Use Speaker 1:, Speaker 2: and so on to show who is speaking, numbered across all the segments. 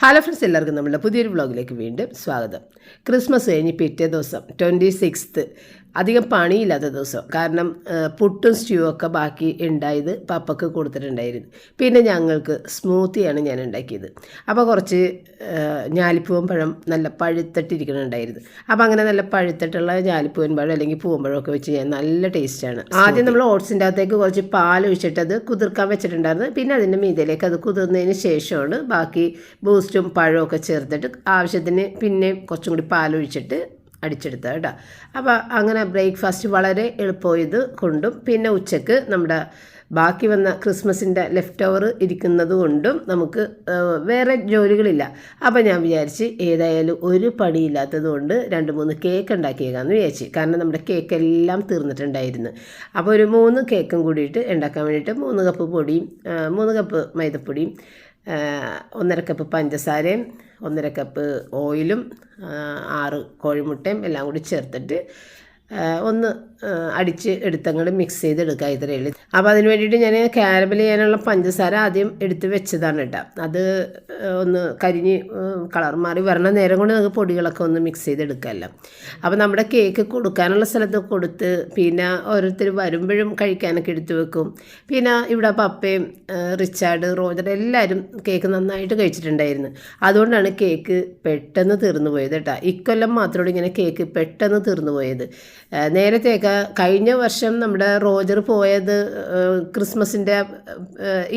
Speaker 1: Hello friends എല്ലാവർക്കും നമ്മളുടെ പുതിയൊരു വ്ളോഗിലേക്ക് വീണ്ടും സ്വാഗതം. ക്രിസ്മസ് കഴിഞ്ഞ് പിറ്റേ ദിവസം ട്വന്റി സിക്സ്ത്ത് അധികം പണിയില്ലാത്ത ദിവസം. കാരണം പുട്ടും സ്റ്റ്യൂ ഒക്കെ ബാക്കി ഉണ്ടായത് പപ്പക്ക് കൊടുത്തിട്ടുണ്ടായിരുന്നു. പിന്നെ ഞങ്ങൾക്ക് സ്മൂത്തിയാണ് ഞാൻ ഉണ്ടാക്കിയത്. അപ്പോൾ കുറച്ച് ഞാലിപ്പൂവൻ പഴം നല്ല പഴുത്തിട്ടിരിക്കണുണ്ടായിരുന്നു. അപ്പോൾ അങ്ങനെ നല്ല പഴുത്തിട്ടുള്ള ഞാലിപ്പൂവൻ പഴം അല്ലെങ്കിൽ പൂവമ്പഴം ഒക്കെ വെച്ച് ഞാൻ നല്ല ടേസ്റ്റാണ്. ആദ്യം നമ്മൾ ഓട്സിന്റെ അകത്തേക്ക് കുറച്ച് പാൽ ഒഴിച്ചിട്ട് അത് കുതിർക്കാൻ വെച്ചിട്ടുണ്ടായിരുന്നു. പിന്നെ അതിന്റെ മീതയിലേക്ക് അത് കുതിർന്നതിന് ശേഷമാണ് ബാക്കി ബൂസ്റ്റും പഴമൊക്കെ ഒക്കെ ചേർത്തിട്ട് ആവശ്യത്തിന് പിന്നെ കുറച്ചും കൂടി പാലൊഴിച്ചിട്ട് അടിച്ചെടുത്തത് കേട്ടോ. അപ്പോൾ അങ്ങനെ ബ്രേക്ക്ഫാസ്റ്റ് വളരെ എളുപ്പമായത് കൊണ്ടും പിന്നെ ഉച്ചയ്ക്ക് നമ്മുടെ ബാക്കി വന്ന ക്രിസ്മസിന്റെ ലെഫ്റ്റ് ഓവർ ഇരിക്കുന്നത് കൊണ്ടും നമുക്ക് വേറെ ജോലികളില്ല. അപ്പോൾ ഞാൻ വിചാരിച്ച് ഏതായാലും ഒരു പണിയില്ലാത്തത് കൊണ്ട് രണ്ട് മൂന്ന് കേക്ക് ഉണ്ടാക്കിയേക്കാമെന്ന് വിചാരിച്ചു. കാരണം നമ്മുടെ കേക്ക് എല്ലാം തീർന്നിട്ടുണ്ടായിരുന്നു. അപ്പോൾ ഒരു മൂന്ന് കേക്കും കൂടിയിട്ട് ഉണ്ടാക്കാൻ വേണ്ടിയിട്ട് മൂന്ന് കപ്പ് പൊടിയും മൂന്ന് കപ്പ് മൈദപ്പൊടിയും ഒന്നര കപ്പ് പഞ്ചസാരയും ഒന്നര കപ്പ് ഓയിലും ആറ് കോഴിമുട്ടയും എല്ലാം കൂടി ചേർത്തിട്ട് ഒന്ന് അടിച്ച് എടുത്തങ്ങോട്ട് മിക്സ് ചെയ്തെടുക്കുക ഇത്രയേ ഉള്ളൂ അപ്പോൾ അതിന് വേണ്ടിയിട്ട് ഞാൻ കാരമൽ ചെയ്യാനുള്ള പഞ്ചസാര ആദ്യം എടുത്ത് വെച്ചതാണ് കേട്ടോ. അത് ഒന്ന് കരിഞ്ഞ് കളർ മാറി വരണ നേരം കൊണ്ട് നമുക്ക് പൊടികളൊക്കെ ഒന്ന് മിക്സ് ചെയ്തെടുക്കാമല്ലോ. അപ്പോൾ നമ്മുടെ കേക്ക് കൊടുക്കാനുള്ള സ്ഥലത്ത് കൊടുത്ത് പിന്നെ ഓരോരുത്തർ വരുമ്പോഴും കഴിക്കാനൊക്കെ എടുത്തു വെക്കും. പിന്നെ ഇവിടെ പപ്പയും റിച്ചാർഡ് റോജർ എല്ലാവരും കേക്ക് നന്നായിട്ട് കഴിച്ചിട്ടുണ്ടായിരുന്നു. അതുകൊണ്ടാണ് കേക്ക് പെട്ടെന്ന് തീർന്നു പോയത് കേട്ടോ. ഇക്കൊല്ലം മാത്രമാണ് ഇങ്ങനെ കേക്ക് പെട്ടെന്ന് തീർന്നു പോയത്. നേരത്തെയൊക്കെ കഴിഞ്ഞ വർഷം നമ്മുടെ റോജർ പോയത് ക്രിസ്മസിന്റെ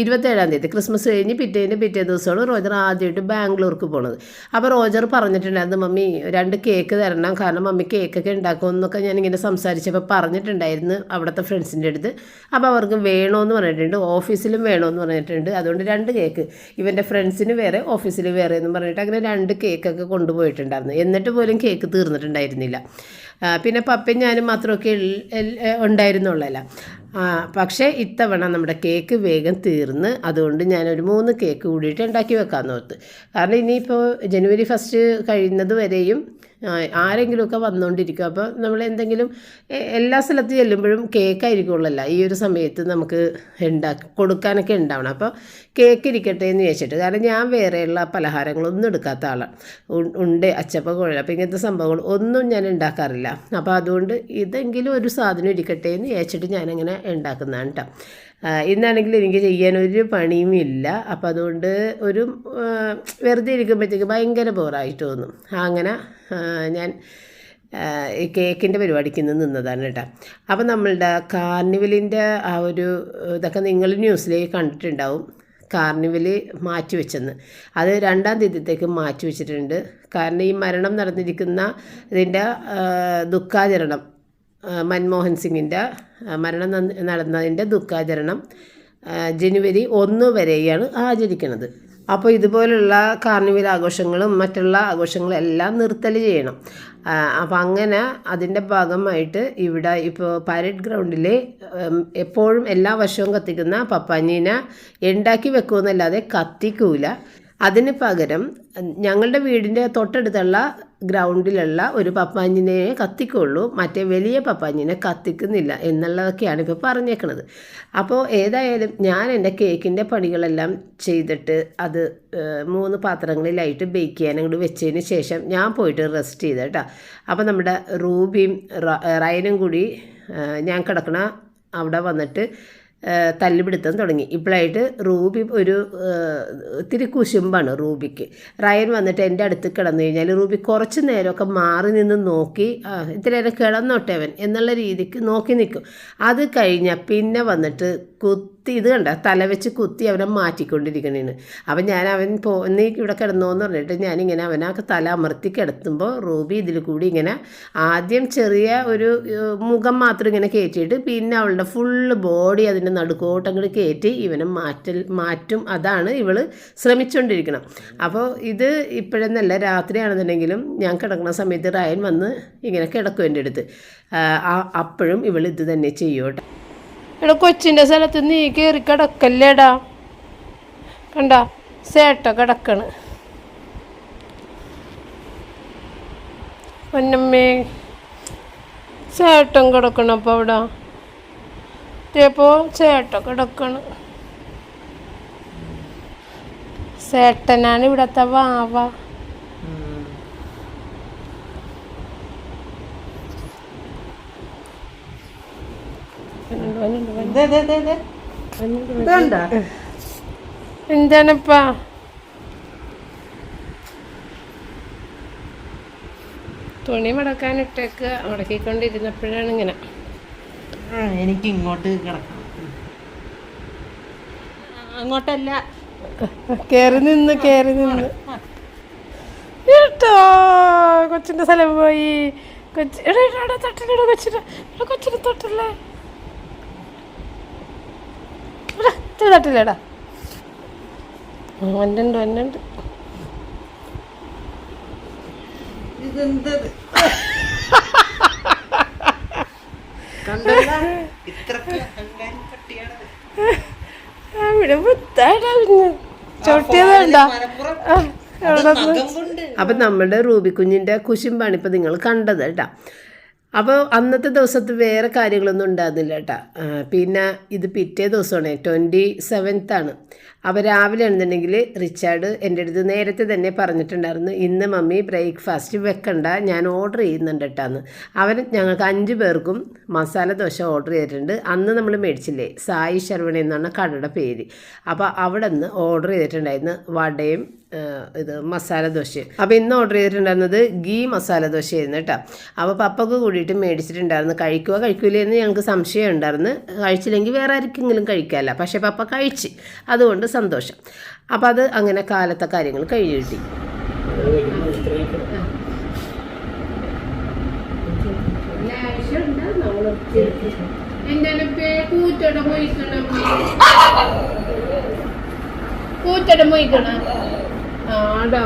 Speaker 1: ഇരുപത്തേഴാം തീയതി. ക്രിസ്മസ് കഴിഞ്ഞ് പിറ്റേന്റെ പിറ്റേ ദിവസമാണ് റോജർ ആദ്യമായിട്ട് ബാംഗ്ലൂർക്ക് പോണത്. അപ്പോൾ റോജർ പറഞ്ഞിട്ടുണ്ടായിരുന്നു മമ്മി രണ്ട് കേക്ക് തരണം. കാരണം മമ്മി കേക്കൊക്കെ ഉണ്ടാക്കുമെന്നൊക്കെ ഞാനിങ്ങനെ സംസാരിച്ചപ്പോൾ പറഞ്ഞിട്ടുണ്ടായിരുന്നു അവിടുത്തെ ഫ്രണ്ട്സിന്റെ അടുത്ത്. അപ്പോൾ അവർക്ക് വേണമെന്ന് പറഞ്ഞിട്ടുണ്ട് ഓഫീസിലും വേണമെന്ന് പറഞ്ഞിട്ടുണ്ട്. അതുകൊണ്ട് രണ്ട് കേക്ക്. ഇവന്റെ ഫ്രണ്ട്സിന് വേറെ ഓഫീസിൽ വേറെ എന്ന് പറഞ്ഞിട്ട് അങ്ങനെ രണ്ട് കേക്കൊക്കെ കൊണ്ടുപോയിട്ടുണ്ടായിരുന്നു. എന്നിട്ട് പോലും കേക്ക് തീർന്നിട്ടുണ്ടായിരുന്നില്ല. പിന്നെ പപ്പയും ഞാനും മാത്രമൊക്കെ ഉണ്ടായിരുന്നുള്ളല്ല. പക്ഷേ ഇത്തവണ നമ്മുടെ കേക്ക് വേഗം തീർന്ന് അതുകൊണ്ട് ഞാനൊരു മൂന്ന് കേക്ക് കൂടിയിട്ട് ഉണ്ടാക്കി വെക്കാമെന്ന് ഓർത്ത് കാരണം ഇനിയിപ്പോൾ ജനുവരി ഫസ്റ്റ് കഴിയുന്നത് വരെയും ആരെങ്കിലുമൊക്കെ വന്നുകൊണ്ടിരിക്കും അപ്പോൾ നമ്മൾ എന്തെങ്കിലും എല്ലാ സ്ഥലത്ത് ചെല്ലുമ്പോഴും കേക്കായിരിക്കുള്ളല്ലോ. ഈ ഒരു സമയത്ത് നമുക്ക് ഉണ്ടാക്കി കൊടുക്കാനൊക്കെ ഉണ്ടാവണം. അപ്പോൾ കേക്ക് ഇരിക്കട്ടെ എന്ന് ചോദിച്ചിട്ട് കാരണം ഞാൻ വേറെയുള്ള പലഹാരങ്ങളൊന്നും എടുക്കാത്ത ആളാണ് ഉണ്ട് അച്ചപ്പ കുഴൽ അപ്പോൾ ഇങ്ങനത്തെ സംഭവങ്ങൾ ഒന്നും ഞാൻ ഉണ്ടാക്കാറില്ല. അപ്പോൾ അതുകൊണ്ട് ഇതെങ്കിലും ഒരു സാധനം ഇരിക്കട്ടെ എന്ന് ചോദിച്ചിട്ട് ഞാനങ്ങനെ ഉണ്ടാക്കുന്നതാണ് കേട്ടോ ഇന്നാണെങ്കിൽ എനിക്ക് ചെയ്യാൻ ഒരു പണിയും ഇല്ല. അപ്പം അതുകൊണ്ട് ഒരു വെറുതെ ഇരിക്കുമ്പോഴത്തേക്ക് ഭയങ്കര ബോറായിട്ട് തോന്നും. അങ്ങനെ ഞാൻ കേക്കിന്റെ പരിപാടിക്ക് ഇന്ന് നിന്നതാണ് കേട്ടോ അപ്പം നമ്മളുടെ കാർണിവലിന്റെ ആ ഒരു ഇതൊക്കെ നിങ്ങൾ ന്യൂസിലേക്ക് കണ്ടിട്ടുണ്ടാവും. കാർണിവൽ മാറ്റി വെച്ചെന്ന്. അത് രണ്ടാം തീയതിത്തേക്ക് മാറ്റി വെച്ചിട്ടുണ്ട്. കാരണം ഈ മരണം നടന്നിരിക്കുന്ന ഇതിന്റെ ദുഃഖാചരണം മൻമോഹൻ സിംഗിന്റെ മരണം നടന്നതിന്റെ ദുഃഖാചരണം ജനുവരി ഒന്ന് വരെയാണ് ആചരിക്കുന്നത്. അപ്പോൾ ഇതുപോലുള്ള കാർണിവൽ ആഘോഷങ്ങളും മറ്റുള്ള ആഘോഷങ്ങളും എല്ലാം നിർത്തൽ ചെയ്യണം. അപ്പം അപ്പോൾ അങ്ങനെ അതിന്റെ ഭാഗമായിട്ട് ഇവിടെ ഇപ്പോൾ പാരഡ് ഗ്രൗണ്ടിൽ എപ്പോഴും എല്ലാ വർഷവും കത്തിക്കുന്ന പപ്പാഞ്ഞീനെ ഉണ്ടാക്കി വെക്കുമെന്നല്ലാതെ കത്തിക്കൂല. അതിന് പകരം ഞങ്ങളുടെ വീടിന്റെ തൊട്ടടുത്തുള്ള ഗ്രൗണ്ടിലുള്ള ഒരു പപ്പാഞ്ഞിനെ കത്തിക്കുള്ളൂ മറ്റേ വലിയ പപ്പാഞ്ഞിനെ കത്തിക്കുന്നില്ല എന്നുള്ളതൊക്കെയാണ് ഇപ്പോൾ പറഞ്ഞേക്കുന്നത് അപ്പോൾ ഏതായാലും ഞാൻ എന്റെ കേക്കിന്റെ പണികളെല്ലാം ചെയ്തിട്ട് അത് മൂന്ന് പാത്രങ്ങളിലായിട്ട് ബേക്ക് ചെയ്യാൻ അങ്ങോട്ട് വെച്ചതിന് ശേഷം ഞാൻ പോയിട്ട് റെസ്റ്റ് ചെയ്ത കേട്ടോ. അപ്പോൾ നമ്മുടെ റൂബിയും റയനും കൂടി ഞാൻ കിടക്കണ അവിടെ വന്നിട്ട് തല്ലുപിടുത്തം തുടങ്ങി. ഇപ്പോഴായിട്ട് റൂബി ഒരു ഒത്തിരി കുശുമ്പാണ് റൂബിക്ക്. റയൻ വന്നിട്ട് എന്റെ അടുത്ത് കിടന്നു കഴിഞ്ഞാൽ റൂബി കുറച്ച് നേരമൊക്കെ മാറി നിന്ന് നോക്കി ഇത്ര നേരം കിടന്നോട്ടെ അവൻ എന്നുള്ള രീതിക്ക് നോക്കി നിൽക്കും. അത് കഴിഞ്ഞാൽ പിന്നെ വന്നിട്ട് കുത്തി ഇത് കണ്ട തല വെച്ച് കുത്തി അവനെ മാറ്റിക്കൊണ്ടിരിക്കണേന് അപ്പം ഞാൻ അവൻ പോ നീ ഇവിടെ കിടന്നോന്ന് പറഞ്ഞിട്ട് ഞാനിങ്ങനെ അവനെ തല അമർത്തി കിടത്തുമ്പോൾ റൂബി ഇതിൽ കൂടി ഇങ്ങനെ ആദ്യം ചെറിയ ഒരു മുഖം മാത്രം ഇങ്ങനെ കയറ്റിയിട്ട് പിന്നെ അവളുടെ ഫുള്ള് ബോഡി അതിന്റെ നടുക്കോട്ട് കയറ്റി ഇവനെ മാറ്റൽ മാറ്റും. അതാണ് ഇവൾ ശ്രമിച്ചുകൊണ്ടിരിക്കണം അപ്പോൾ ഇത് ഇപ്പോഴെന്നല്ല രാത്രിയാണെന്നുണ്ടെങ്കിലും ഞാൻ കിടക്കുന്ന സമയത്ത് റയൻ വന്ന് ഇങ്ങനെ കിടക്കും എന്റെ അടുത്ത്. അപ്പോഴും ഇവൾ ഇത് തന്നെ ചെയ്യും കേട്ടോ
Speaker 2: എടാ കൊച്ചിന്റെ സ്ഥലത്ത് നീ കയറി കിടക്കല്ലേടാ? കണ്ട സേട്ട കിടക്കണ്. പൊന്നമ്മേ ചേട്ടൻ കിടക്കണം അപ്പോൾ അവിടെ. ഇതേപ്പോ ചേട്ട കിടക്കണ്. സേട്ടനാണ് ഇവിടത്തെ വാവ. എന്താണപ്പാ? തുണി മടക്കാൻ ഇട്ടേക്ക് മടക്കിക്കൊണ്ടിരുന്നപ്പോഴാണ് ഇങ്ങനെ.
Speaker 3: എനിക്ക് ഇങ്ങോട്ട് അങ്ങോട്ടല്ല.
Speaker 2: കേറി നിന്ന് കേറി നിന്ന്. കേട്ടോ കൊച്ചിന്റെ സ്ഥലം പോയി. കൊച്ചി എടാ എടാ, എടാ തട്ടിലെടാ കൊച്ചിനെ എടാ തൊട്ടല്ലേ എടാ ഇത് തട്ടില്ലേടാ
Speaker 3: അഹങ്കാരി പട്ടിയാണ്.
Speaker 2: അവിടെ
Speaker 1: അപ്പം നമ്മുടെ റൂബി കുഞ്ഞിന്റെ കുശുമ്പാണ് ഇപ്പൊ നിങ്ങൾ കണ്ടത് കേട്ടോ. അപ്പോൾ അന്നത്തെ ദിവസത്ത് വേറെ കാര്യങ്ങളൊന്നും ഉണ്ടായിരുന്നില്ല കേട്ടോ പിന്നെ ഇത് പിറ്റേ ദിവസമാണ് ട്വന്റി സെവൻത്താണ് അപ്പോൾ രാവിലെ ആണെന്നുണ്ടെങ്കിൽ റിച്ചാർഡ് എന്റെ അടുത്ത് നേരത്തെ തന്നെ പറഞ്ഞിട്ടുണ്ടായിരുന്നു ഇന്ന് മമ്മി ബ്രേക്ക്ഫാസ്റ്റ് വെക്കണ്ട ഞാൻ ഓർഡർ ചെയ്യുന്നുണ്ട് കേട്ടാന്ന് അവൻ ഞങ്ങൾക്ക് അഞ്ച് പേർക്കും മസാല ദോശ ഓർഡർ ചെയ്തിട്ടുണ്ട്. അന്ന് നമ്മൾ മേടിച്ചില്ലേ സായി ശർവണി എന്നാണ് കടയുടെ പേര്. അപ്പോൾ അവിടെ നിന്ന് ഓർഡർ ചെയ്തിട്ടുണ്ടായിരുന്നു വടയും ഇത് മസാല ദോശ അപ്പോൾ ഇന്ന് ഓർഡർ ചെയ്തിട്ടുണ്ടായിരുന്നത് ഗീ മസാല ദോശയായിരുന്നു കേട്ടോ അപ്പോൾ പപ്പക്ക് കൂടിയിട്ട് മേടിച്ചിട്ടുണ്ടായിരുന്നു. കഴിക്കുക കഴിക്കില്ലേ എന്ന് ഞങ്ങൾക്ക് സംശയം ഉണ്ടായിരുന്നു. കഴിച്ചില്ലെങ്കിൽ വേറെ ആർക്കെങ്കിലും കഴിക്കാമല്ല പക്ഷേ പപ്പ കഴിച്ച്. അതുകൊണ്ട് സന്തോഷം. അപ്പം അത് അങ്ങനെ കാലത്തെ കാര്യങ്ങൾ കഴിഞ്ഞു കിട്ടി.
Speaker 2: ആടാ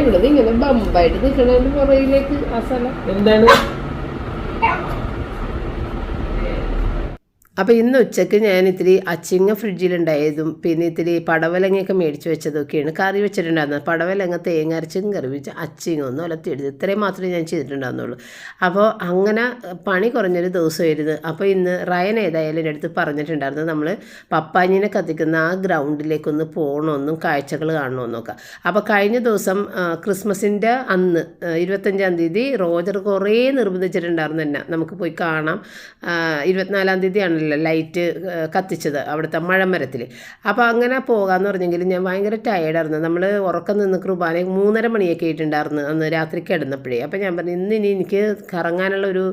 Speaker 2: ഇവിടെ ഇങ്ങനെ ബമ്പായിട്ട് നിൽക്കണതിന്റെ പുറകിലേക്ക് ആ സ്ഥലം
Speaker 3: എന്താണ്?
Speaker 1: അപ്പോൾ ഇന്ന് ഉച്ചയ്ക്ക് ഞാൻ ഇത്തിരി അച്ചിങ്ങ ഫ്രിഡ്ജിലുണ്ടായതും പിന്നെ ഇത്തിരി പടവലങ്ങയൊക്കെ മേടിച്ച് വെച്ചതൊക്കെയാണ് കറി വെച്ചിട്ടുണ്ടായിരുന്നത്. പടവലങ്ങ തേങ്ങ അരച്ചും കറി വെച്ച് അച്ചിങ്ങ ഒന്ന് ഒലത്തിയെടുത്ത്. ഇത്രയും മാത്രമേ ഞാൻ ചെയ്തിട്ടുണ്ടായിരുന്നുള്ളൂ. അപ്പോൾ അങ്ങനെ പണി കുറഞ്ഞൊരു ദിവസമായിരുന്നു. അപ്പോൾ ഇന്ന് റയൻ ഏതായാലും എന്റെ അടുത്ത് പറഞ്ഞിട്ടുണ്ടായിരുന്നു നമ്മൾ പപ്പാഞ്ഞിനെ കത്തിക്കുന്ന ആ ഗ്രൗണ്ടിലേക്കൊന്ന് പോകണമെന്നും കാഴ്ചകൾ കാണണമെന്നൊക്കെ. അപ്പോൾ കഴിഞ്ഞ ദിവസം ക്രിസ്മസിന്റെ അന്ന് ഇരുപത്തഞ്ചാം തീയതി റോജർ കുറേ നിർബന്ധിച്ചിട്ടുണ്ടായിരുന്നു എന്നെ. നമുക്ക് പോയി കാണാം. ഇരുപത്തിനാലാം തീയതി ആണല്ലോ ലൈറ്റ് കത്തിച്ചത് അവിടുത്തെ മഴമരത്തിൽ. അപ്പോൾ അങ്ങനെ പോകാമെന്ന് പറഞ്ഞെങ്കിലും ഞാൻ ഭയങ്കര ടയേർഡായിരുന്നു നമ്മൾ ഉറക്കം നിന്ന് കുർബാന മൂന്നര മണിയൊക്കെ ആയിട്ടുണ്ടായിരുന്നു അന്ന് രാത്രി കിടന്നപ്പോഴേ. അപ്പോൾ ഞാൻ പറഞ്ഞു ഇന്ന് ഇനി എനിക്ക് കറങ്ങാനുള്ള ഒരു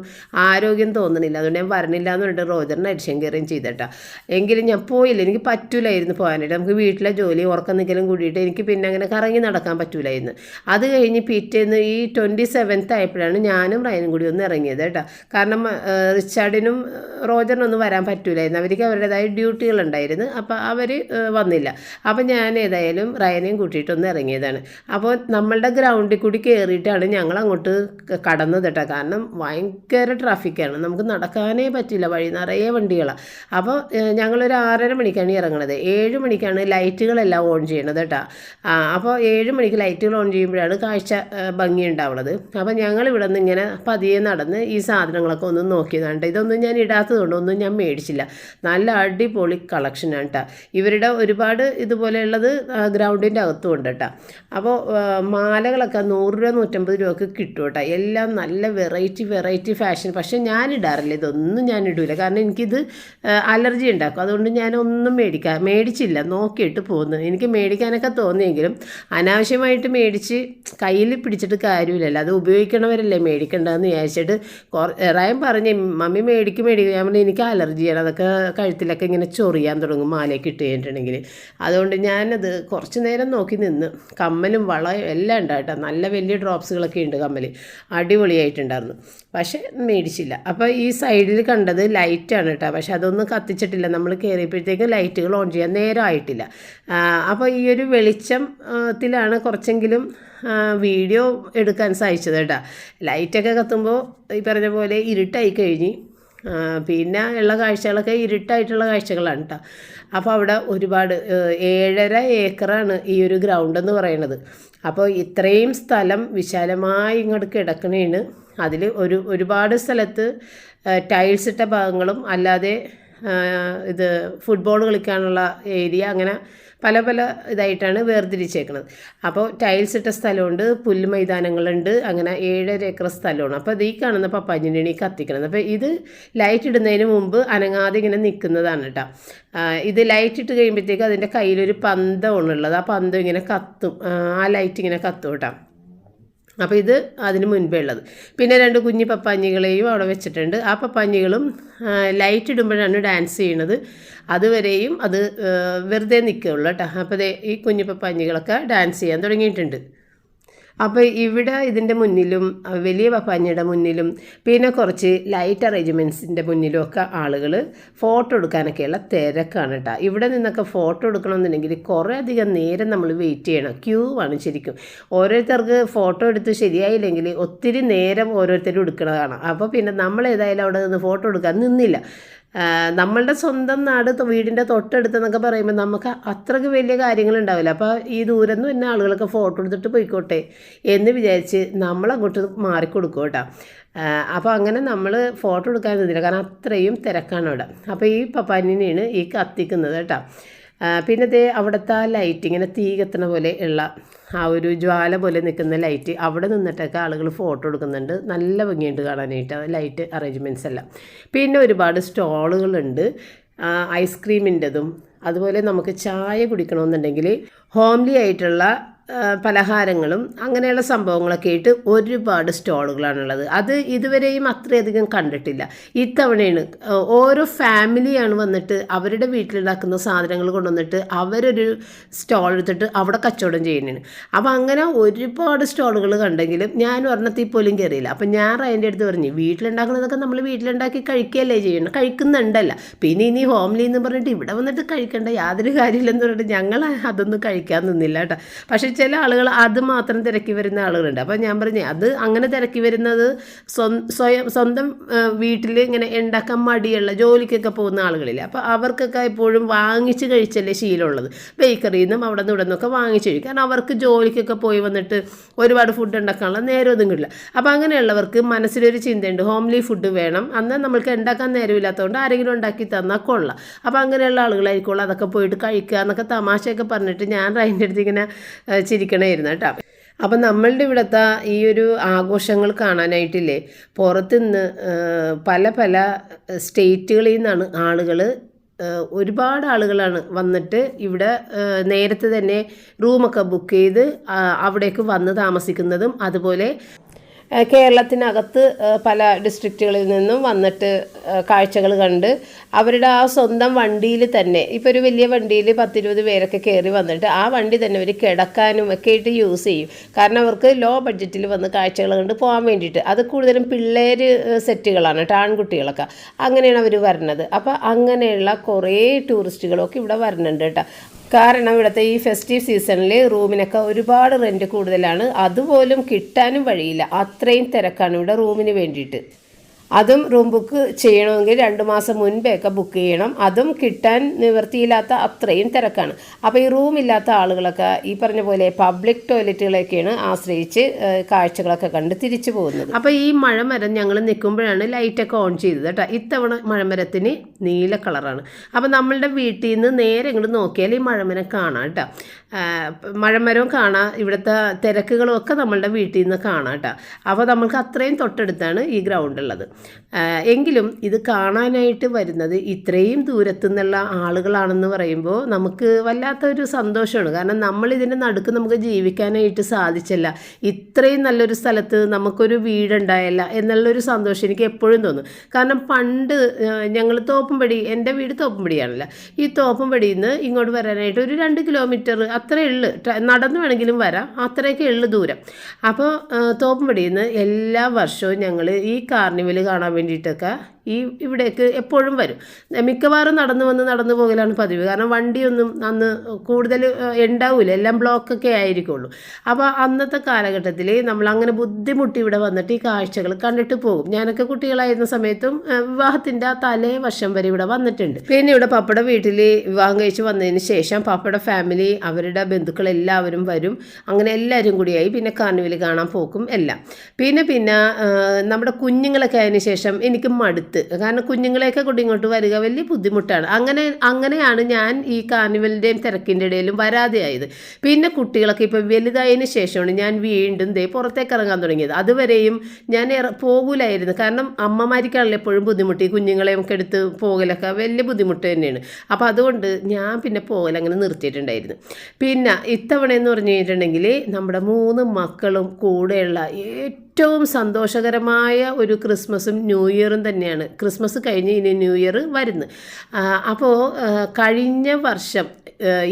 Speaker 1: ആരോഗ്യം തോന്നണില്ല. അതുകൊണ്ട് ഞാൻ വരണില്ല എന്ന് പറഞ്ഞിട്ട് റോജറിന് അരിശം കയറുകയും ചെയ്തേട്ടാ. എങ്കിലും ഞാൻ പോയില്ല. എനിക്ക് പറ്റൂലായിരുന്നു പോകാനായിട്ട്. നമുക്ക് വീട്ടിലെ ജോലി ഉറക്കം നിൽക്കലും കൂടിയിട്ട് എനിക്ക് പിന്നെ അങ്ങനെ കറങ്ങി നടക്കാൻ പറ്റൂലായിരുന്നു. അത് കഴിഞ്ഞ് പിറ്റേന്ന് ഈ ട്വന്റി സെവൻത്ത് ആയപ്പോഴാണ് ഞാനും റയനും കൂടി ഒന്ന് ഇറങ്ങിയത് കേട്ടോ. കാരണം റിച്ചാർഡിനും റോജറിനൊന്നും വരാൻ വരാൻ പറ്റൂലായിരുന്നു. അവർക്ക് അവരുടേതായ ഡ്യൂട്ടികളുണ്ടായിരുന്നു. അപ്പോൾ അവർ വന്നില്ല. അപ്പോൾ ഞാൻ ഏതായാലും റയനെയും കൂട്ടിയിട്ടൊന്ന് ഇറങ്ങിയതാണ്. അപ്പോൾ നമ്മളുടെ ഗ്രൗണ്ടിൽ കൂടി കയറിയിട്ടാണ് ഞങ്ങൾ അങ്ങോട്ട് കടന്നത് കേട്ടോ. കാരണം ഭയങ്കര ട്രാഫിക്കാണ് നമുക്ക് നടക്കാനേ പറ്റില്ല. വഴി നിറയെ വണ്ടികളാണ് അപ്പോൾ ഞങ്ങളൊരു ആറര മണിക്കാണ് ഇറങ്ങണത്. ഏഴ് മണിക്കാണ് ലൈറ്റുകളെല്ലാം ഓൺ ചെയ്യണത് കേട്ടോ. അപ്പോൾ ഏഴ് മണിക്ക് ലൈറ്റുകൾ ഓൺ ചെയ്യുമ്പോഴാണ് കാഴ്ച ഭംഗി ഉണ്ടാവുന്നത്. അപ്പോൾ ഞങ്ങൾ ഇവിടെ നിന്ന് ഇങ്ങനെ പതിയെ നടന്ന് ഈ സാധനങ്ങളൊക്കെ ഒന്ന് നോക്കിയതാണ്. ഇതൊന്നും ഞാൻ ഇടാത്തതുകൊണ്ട് ഒന്നും ഞാൻ മേടിച്ചില്ല നല്ല അടിപൊളി കളക്ഷനാണ് കേട്ടോ ഇവരുടെ ഒരുപാട് ഇതുപോലെയുള്ളത് ഗ്രൗണ്ടിന്റെ അകത്തും ഉണ്ട് കേട്ടോ അപ്പോൾ മാലകളൊക്കെ നൂറ് രൂപ നൂറ്റമ്പത് രൂപയ്ക്ക് കിട്ടും കേട്ടോ എല്ലാം നല്ല വെറൈറ്റി വെറൈറ്റി ഫാഷൻ പക്ഷേ ഞാൻ ഇടാറില്ല ഇതൊന്നും ഞാൻ ഇടൂല. കാരണം എനിക്കിത് അലർജി ഉണ്ടാക്കും. അതുകൊണ്ട് ഞാനൊന്നും മേടിക്കാൻ മേടിച്ചില്ല. നോക്കിയിട്ട് പോകുന്നു. എനിക്ക് മേടിക്കാനൊക്കെ തോന്നിയെങ്കിലും അനാവശ്യമായിട്ട് മേടിച്ച് കയ്യിൽ പിടിച്ചിട്ട് കാര്യമില്ലല്ലോ. അത് ഉപയോഗിക്കണവരല്ലേ മേടിക്കേണ്ടതെന്ന് വിചാരിച്ചിട്ട് കുറേ പറഞ്ഞ് മമ്മി മേടിക്കും മേടിക്കും. ഞാൻ പറഞ്ഞു എനിക്ക് അലർജിയാണ് അതൊക്കെ കഴുത്തിലൊക്കെ ഇങ്ങനെ ചൊറിയാൻ തുടങ്ങും മാലയൊക്കെ ഇട്ട് കഴിഞ്ഞിട്ടുണ്ടെങ്കിൽ അതുകൊണ്ട് ഞാനത് കുറച്ച് നേരം നോക്കി നിന്ന്. കമ്മലും വളയും എല്ലാം ഉണ്ടായിട്ടോ. നല്ല വലിയ ഡ്രോപ്സുകളൊക്കെ ഉണ്ട് കമ്മൽ അടിപൊളിയായിട്ടുണ്ടായിരുന്നു. പക്ഷേ മേടിച്ചില്ല. അപ്പോൾ ഈ സൈഡിൽ കണ്ടത് ലൈറ്റാണ് കേട്ടോ പക്ഷെ അതൊന്നും കത്തിച്ചിട്ടില്ല. നമ്മൾ കയറിയപ്പോഴത്തേക്ക് ലൈറ്റുകൾ ഓൺ ചെയ്യാൻ നേരം ആയിട്ടില്ല. അപ്പോൾ ഈ ഒരു വെളിച്ചത്തിലാണ് കുറച്ചെങ്കിലും വീഡിയോ എടുക്കാൻ സാധിച്ചത് കേട്ടോ ലൈറ്റൊക്കെ കത്തുമ്പോൾ ഈ പറഞ്ഞ പോലെ ഇരുട്ടായി കഴിഞ്ഞ് പിന്നെ ഉള്ള കാഴ്ചകളൊക്കെ ഇരുട്ടായിട്ടുള്ള കാഴ്ചകളാണ് കേട്ടോ അപ്പോൾ അവിടെ ഒരുപാട് ഏഴര ഏക്കറാണ് ഈ ഒരു ഗ്രൗണ്ട് എന്ന് പറയുന്നത്. അപ്പോൾ ഇത്രയും സ്ഥലം വിശാലമായി ഇങ്ങോട്ട് കിടക്കണേണ് അതിൽ ഒരു ഒരുപാട് സ്ഥലത്ത് ടൈൽസ് ഇട്ട ഭാഗങ്ങളും അല്ലാതെ ഇത് ഫുട്ബോൾ കളിക്കാനുള്ള ഏരിയ അങ്ങനെ പല പല ഇതായിട്ടാണ് വേർതിരിച്ചേക്കുന്നത് അപ്പോൾ ടൈൽസ് ഇട്ട സ്ഥലമുണ്ട് പുല്ല് മൈതാനങ്ങളുണ്ട് അങ്ങനെ ഏഴര ഏക്കർ സ്ഥലമാണ്. അപ്പോൾ ഇത് ഈ കാണുന്ന പപ്പാഞ്ഞിനാണ് കത്തിക്കണത്. അപ്പോൾ ഇത് ലൈറ്റ് ഇടുന്നതിന് മുമ്പ് അനങ്ങാതെ ഇങ്ങനെ നിൽക്കുന്നതാണ് കേട്ടോ ഇത് ലൈറ്റ് ഇട്ട് കഴിയുമ്പോഴത്തേക്ക് അതിന്റെ കയ്യിലൊരു പന്തമാണ് ഉള്ളത്. ആ പന്തം ഇങ്ങനെ കത്തും. ആ ലൈറ്റ് ഇങ്ങനെ കത്തും കേട്ടോ അപ്പോൾ ഇത് അതിന് മുൻപേ ഉള്ളത്. പിന്നെ രണ്ട് കുഞ്ഞു പപ്പാഞ്ഞികളെയും അവിടെ വെച്ചിട്ടുണ്ട്. ആ പപ്പാഞ്ഞികളും ലൈറ്റ് ഇടുമ്പോഴാണ് ഡാൻസ് ചെയ്യണത് അതുവരെയും അത് വെറുതെ നിൽക്കുകയുള്ളൂ കേട്ടോ. അപ്പോൾ ഈ കുഞ്ഞു പപ്പാഞ്ഞികളൊക്കെ ഡാൻസ് ചെയ്യാൻ തുടങ്ങിയിട്ടുണ്ട്. അപ്പോൾ ഇവിടെ ഇതിന്റെ മുന്നിലും വലിയ പപ്പാഞ്ഞിയുടെ മുന്നിലും പിന്നെ കുറച്ച് ലൈറ്റ് അറേഞ്ച്മെന്റ്സിന്റെ മുന്നിലും ഒക്കെ ആളുകൾ ഫോട്ടോ എടുക്കാനൊക്കെയുള്ള തിരക്കാണ് കേട്ടോ. ഇവിടെ നിന്നൊക്കെ ഫോട്ടോ എടുക്കണമെന്നുണ്ടെങ്കിൽ കുറേ അധികം നേരം നമ്മൾ വെയിറ്റ് ചെയ്യണം. ക്യൂ ആണ് ശരിക്കും. ഓരോരുത്തർക്ക് ഫോട്ടോ എടുത്ത് ശരിയായില്ലെങ്കിൽ ഒത്തിരി നേരം ഓരോരുത്തരും എടുക്കണതാണ്. അപ്പോൾ പിന്നെ നമ്മൾ ഏതായാലും അവിടെ നിന്ന് ഫോട്ടോ എടുക്കാൻ നിന്നില്ല. നമ്മളുടെ സ്വന്തം നാട് വീടിന്റെ തൊട്ടടുത്തെന്നൊക്കെ പറയുമ്പോൾ നമുക്ക് അത്രയ്ക്ക് വലിയ കാര്യങ്ങളുണ്ടാവില്ല. അപ്പോൾ ഈ ദൂരം നിന്ന് തന്നെ ആളുകളൊക്കെ ഫോട്ടോ എടുത്തിട്ട് പോയിക്കോട്ടെ എന്ന് വിചാരിച്ച് നമ്മളങ്ങോട്ട് മാറിക്കൊടുക്കും കേട്ടോ അപ്പോൾ അങ്ങനെ നമ്മൾ ഫോട്ടോ എടുക്കാൻ നിന്നില്ല കാരണം അത്രയും തിരക്കാണ് അവിടെ. അപ്പോൾ ഈ പപ്പാനിനെയാണ് ഈ കത്തിക്കുന്നത് കേട്ടോ. പിന്നെ ദേ അവിടുത്തെ ആ ലൈറ്റ് ഇങ്ങനെ തീ കത്തണ പോലെ ഉള്ള ആ ഒരു ജ്വാല പോലെ നിൽക്കുന്ന ലൈറ്റ് അവിടെ നിന്നിട്ടൊക്കെ ആളുകൾ ഫോട്ടോ എടുക്കുന്നുണ്ട്. നല്ല ഭംഗിയുണ്ട് കാണാനായിട്ട്. ലൈറ്റ് അറേഞ്ച്മെന്റ്സ് എല്ലാം. പിന്നെ ഒരുപാട് സ്റ്റോളുകളുണ്ട് ഐസ്ക്രീമിന്റെതും അതുപോലെ നമുക്ക് ചായ കുടിക്കണമെന്നുണ്ടെങ്കിൽ ഹോംലി ആയിട്ടുള്ള പലഹാരങ്ങളും അങ്ങനെയുള്ള സംഭവങ്ങളൊക്കെ ആയിട്ട് ഒരുപാട് സ്റ്റോളുകളാണുള്ളത്. അത് ഇതുവരെയും അത്രയധികം കണ്ടിട്ടില്ല. ഇത്തവണയാണ് ഓരോ ഫാമിലിയാണ് വന്നിട്ട് അവരുടെ വീട്ടിലുണ്ടാക്കുന്ന സാധനങ്ങൾ കൊണ്ടുവന്നിട്ട് അവരൊരു സ്റ്റോൾ എടുത്തിട്ട് അവിടെ കച്ചവടം ചെയ്യുന്നതാണ്. അപ്പോൾ അങ്ങനെ ഒരുപാട് സ്റ്റോളുകൾ കണ്ടെങ്കിലും ഞാൻ ഒരെണ്ണത്തിൽ പോലും കയറിയില്ല. അപ്പം ഞാൻ അതിന്റെ അടുത്ത് പറഞ്ഞു വീട്ടിലുണ്ടാക്കുന്നതൊക്കെ നമ്മൾ വീട്ടിലുണ്ടാക്കി കഴിക്കുകയല്ലേ ചെയ്യണം? കഴിക്കുന്നുണ്ടല്ല. പിന്നെ ഇനി ഹോംലി എന്ന് പറഞ്ഞിട്ട് ഇവിടെ വന്നിട്ട് കഴിക്കേണ്ട യാതൊരു കാര്യമില്ലെന്ന് പറഞ്ഞിട്ട് ഞങ്ങൾ അതൊന്നും കഴിക്കാൻ നിന്നില്ല കേട്ടോ. പക്ഷേ ചില ആളുകൾ അത് മാത്രം തിരക്കി വരുന്ന ആളുകളുണ്ട്. അപ്പോൾ ഞാൻ പറഞ്ഞേ അത് അങ്ങനെ തിരക്കി വരുന്നത് സ്വ- സ്വയം സ്വന്തം വീട്ടിൽ ഇങ്ങനെ ഉണ്ടാക്കാൻ മടിയുള്ള ജോലിക്കൊക്കെ പോകുന്ന ആളുകളില്ല. അപ്പോൾ അവർക്കൊക്കെ എപ്പോഴും വാങ്ങിച്ച് കഴിച്ചല്ലേ ശീലമുള്ളത്. ബേക്കറിയിൽ നിന്നും അവിടെ നിന്ന് ഇവിടെ നിന്നൊക്കെ വാങ്ങിച്ച് കഴിക്കും. കാരണം അവർക്ക് ജോലിക്കൊക്കെ പോയി വന്നിട്ട് ഒരുപാട് ഫുഡ് ഉണ്ടാക്കാനുള്ള നേരം ഒന്നും കിട്ടില്ല. അപ്പോൾ അങ്ങനെയുള്ളവർക്ക് മനസ്സിലൊരു ചിന്തയുണ്ട്. ഹോംലി ഫുഡ് വേണം. അന്ന് നമ്മൾക്ക് ഉണ്ടാക്കാൻ നേരമില്ലാത്തതുകൊണ്ട് ആരെങ്കിലും ഉണ്ടാക്കി തന്നാൽ കൊള്ളാം. അപ്പോൾ അങ്ങനെയുള്ള ആളുകളായിരിക്കുള്ളൂ. അതൊക്കെ പോയിട്ട് കഴിക്കുക എന്നൊക്കെ തമാശയൊക്കെ പറഞ്ഞിട്ട് ഞാൻ അതിന്റെ അടുത്ത് ഇങ്ങനെ ചിരിക്കണമായിരുന്നു കേട്ടോ. അപ്പം നമ്മളുടെ ഇവിടുത്തെ ഈ ഒരു ആഘോഷങ്ങൾ കാണാനായിട്ടില്ലേ? പുറത്തുനിന്ന് നിന്ന് പല പല സ്റ്റേറ്റുകളിൽ നിന്നാണ് ആളുകൾ ഒരുപാട് ആളുകളാണ് വന്നിട്ട് ഇവിടെ നേരത്തെ തന്നെ റൂമൊക്കെ ബുക്ക് ചെയ്ത് അവിടേക്ക് വന്ന് താമസിക്കുന്നതും അതുപോലെ കേരളത്തിനകത്ത് പല ഡിസ്ട്രിക്റ്റുകളിൽ നിന്നും വന്നിട്ട് കാഴ്ചകൾ കണ്ട് അവരുടെ ആ സ്വന്തം വണ്ടിയിൽ തന്നെ ഇപ്പോൾ ഒരു വലിയ വണ്ടിയിൽ പത്തിരുപത് പേരൊക്കെ കയറി വന്നിട്ട് ആ വണ്ടി തന്നെ അവർ കിടക്കാനും ഒക്കെ ആയിട്ട് യൂസ് ചെയ്യും. കാരണം അവർക്ക് ലോ ബഡ്ജറ്റിൽ വന്ന് കാഴ്ചകൾ കണ്ട് പോകാൻ വേണ്ടിയിട്ട്. അത് കൂടുതലും പിള്ളേർ സെറ്റുകളാണ് കേട്ടോ ആൺകുട്ടികളൊക്കെ. അങ്ങനെയാണ് അവർ വരുന്നത് അപ്പോൾ അങ്ങനെയുള്ള കുറേ ടൂറിസ്റ്റുകളൊക്കെ ഇവിടെ വരുന്നുണ്ട് കേട്ടോ കാരണം ഇവിടുത്തെ ഈ ഫെസ്റ്റീവ് സീസണിൽ റൂമിനൊക്കെ ഒരുപാട് റെന്റ് കൂടുതലാണ്. അതുപോലും കിട്ടാനും വഴിയില്ല. അത്രയും തിരക്കാണ് ഇവിടെ റൂമിന് വേണ്ടിയിട്ട്. അതും റൂം ബുക്ക് ചെയ്യണമെങ്കിൽ രണ്ട് മാസം മുൻപേയൊക്കെ ബുക്ക് ചെയ്യണം. അതും കിട്ടാൻ നിവൃത്തിയില്ലാത്ത അത്രയും തിരക്കാണ്. അപ്പോൾ ഈ റൂം ഇല്ലാത്ത ആളുകളൊക്കെ ഈ പറഞ്ഞ പോലെ പബ്ലിക് ടോയ്ലറ്റുകളൊക്കെയാണ് ആശ്രയിച്ച് കാഴ്ചകളൊക്കെ കണ്ട് തിരിച്ചു പോകുന്നത്. അപ്പോൾ ഈ മഴമരം ഞങ്ങൾ നിൽക്കുമ്പോഴാണ് ലൈറ്റൊക്കെ ഓൺ ചെയ്തത് കേട്ടോ. ഇത്തവണ മഴമരത്തിന് നീല കളറാണ് അപ്പോൾ നമ്മളുടെ വീട്ടിൽ നിന്ന് നേരെ ഇങ്ങോട്ട് നോക്കിയാൽ ഈ മഴമരം കാണാം കേട്ടോ. മഴമരവും കാണാം. ഇവിടുത്തെ തിരക്കുകളും ഒക്കെ നമ്മളുടെ വീട്ടിൽ നിന്ന് കാണാം കേട്ടോ. അപ്പോൾ നമ്മൾക്ക് അത്രയും തൊട്ടടുത്താണ് ഈ ഗ്രൗണ്ട് ഉള്ളത്. എങ്കിലും ഇത് കാണാനായിട്ട് വരുന്നത് ഇത്രയും ദൂരത്തു നിന്നുള്ള ആളുകളാണെന്ന് പറയുമ്പോൾ നമുക്ക് വല്ലാത്തൊരു സന്തോഷമാണ്. കാരണം നമ്മൾ ഇതിന്റെ നടുക്ക് നമുക്ക് ജീവിക്കാനായിട്ട് സാധിച്ചല്ല. ഇത്രയും നല്ലൊരു സ്ഥലത്ത് നമുക്കൊരു വീടുണ്ടായല്ല എന്നുള്ളൊരു സന്തോഷം എനിക്ക് എപ്പോഴും തോന്നും. കാരണം പണ്ട് ഞങ്ങൾ തോപ്പുംപടി എന്റെ വീട് തോപ്പുംപടിയാണല്ലോ. ഈ തോപ്പുംപടിയിൽ നിന്ന് ഇങ്ങോട്ട് വരാനായിട്ട് ഒരു രണ്ട് കിലോമീറ്റർ അത്രേ ഉള്ളു. നടന്നു വേണമെങ്കിലും വരാം. അത്രയൊക്കെ ഉള്ളു ദൂരം. അപ്പോൾ തോപ്പുംപടിയിൽ നിന്ന് എല്ലാ വർഷവും ഞങ്ങൾ ഈ കാർണിവൽ കാണാൻ വേണ്ടിയിട്ടൊക്കെ ഈ ഇവിടേക്ക് എപ്പോഴും വരും. മിക്കവാറും നടന്നു വന്ന് നടന്നു പോകലാണ് പതിവ്. കാരണം വണ്ടിയൊന്നും അന്ന് കൂടുതൽ ഉണ്ടാവില്ല എല്ലാം ബ്ലോക്കൊക്കെ ആയിരിക്കുള്ളൂ. അപ്പോൾ അന്നത്തെ കാലഘട്ടത്തിൽ നമ്മൾ അങ്ങനെ ബുദ്ധിമുട്ടി ഇവിടെ വന്നിട്ട് ഈ കാഴ്ചകൾ കണ്ടിട്ട് പോകും. ഞാനൊക്കെ കുട്ടികളായിരുന്ന സമയത്തും വിവാഹത്തിന്റെ ആ തലേ വർഷം വരെ ഇവിടെ വന്നിട്ടുണ്ട്. പിന്നെ ഇവിടെ പപ്പയുടെ വീട്ടിൽ വിവാഹം കഴിച്ച് വന്നതിന് ശേഷം പപ്പയുടെ ഫാമിലി അവരുടെ ബന്ധുക്കൾ എല്ലാവരും വരും. അങ്ങനെ എല്ലാവരും കൂടിയായി പിന്നെ കാർണിവൽ കാണാൻ പോക്കും എല്ലാം. പിന്നെ പിന്നെ നമ്മുടെ കുഞ്ഞുങ്ങളൊക്കെ ആയതിനു ശേഷം എനിക്ക് മടുത്തു. മടുത്ത് കാരണം കുഞ്ഞുങ്ങളെയൊക്കെ കൊണ്ട് ഇങ്ങോട്ട് വരിക വലിയ ബുദ്ധിമുട്ടാണ്. അങ്ങനെ അങ്ങനെയാണ് ഞാൻ ഈ കാർണിവലിന്റെയും തിരക്കിന്റെ ഇടയിലും വരാതെയായത്. പിന്നെ കുട്ടികളൊക്കെ ഇപ്പോൾ വലുതായതിന് ശേഷമാണ് ഞാൻ വീണ്ടും ദേ പുറത്തേക്ക് ഇറങ്ങാൻ തുടങ്ങിയത്. അതുവരെയും ഞാൻ പോകൂലായിരുന്നു. കാരണം അമ്മമാർക്കാണല്ലോ എപ്പോഴും ബുദ്ധിമുട്ട്. ഈ കുഞ്ഞുങ്ങളെയും ഒക്കെ എടുത്ത് പോകലൊക്കെ വലിയ ബുദ്ധിമുട്ട് തന്നെയാണ്. അപ്പോൾ അതുകൊണ്ട് ഞാൻ പിന്നെ പോകൽ അങ്ങനെ നിർത്തിയിട്ടുണ്ടായിരുന്നു. പിന്നെ ഇത്തവണ എന്ന് പറഞ്ഞു കഴിഞ്ഞിട്ടുണ്ടെങ്കിൽ നമ്മുടെ മൂന്ന് മക്കളും കൂടെയുള്ള ഏറ്റവും സന്തോഷകരമായ ഒരു ക്രിസ്മസും ന്യൂ ഇയറും തന്നെയാണ്. ക്രിസ്മസ് കഴിഞ്ഞ് ഇനി ന്യൂ ഇയർ വരുന്നു. അപ്പോൾ കഴിഞ്ഞ വർഷം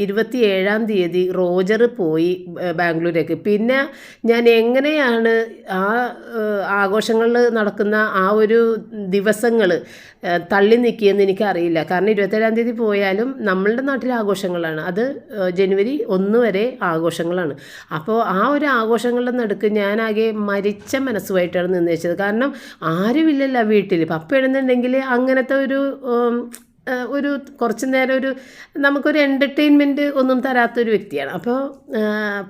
Speaker 1: ഇരുപത്തി ഏഴാം തീയതി റോജർ പോയി ബാംഗ്ലൂരേക്ക്. പിന്നെ ഞാൻ എങ്ങനെയാണ് ആ ആഘോഷങ്ങളിൽ നടക്കുന്ന ആ ഒരു ദിവസങ്ങൾ തള്ളി നിൽക്കിയെന്ന് എനിക്കറിയില്ല. കാരണം ഇരുപത്തേഴാം തീയതി പോയാലും നമ്മളുടെ നാട്ടിലെ ആഘോഷങ്ങളാണ്. അത് ജനുവരി ഒന്ന് വരെ ആഘോഷങ്ങളാണ്. അപ്പോൾ ആ ഒരു ആഘോഷങ്ങളുടെ നടുക്ക് ഞാനാകെ മരിച്ച മനസ്സുമായിട്ടാണ് നിന്ന് വെച്ചത് കാരണം ആരുമില്ലല്ലോ വീട്ടിൽ പപ്പയാണെന്നുണ്ടെങ്കിൽ അങ്ങനത്തെ ഒരു ഒരു കുറച്ച് നേരം ഒരു നമുക്കൊരു എന്റർടൈൻമെന്റ് ഒന്നും തരാത്തൊരു വ്യക്തിയാണ്. അപ്പോൾ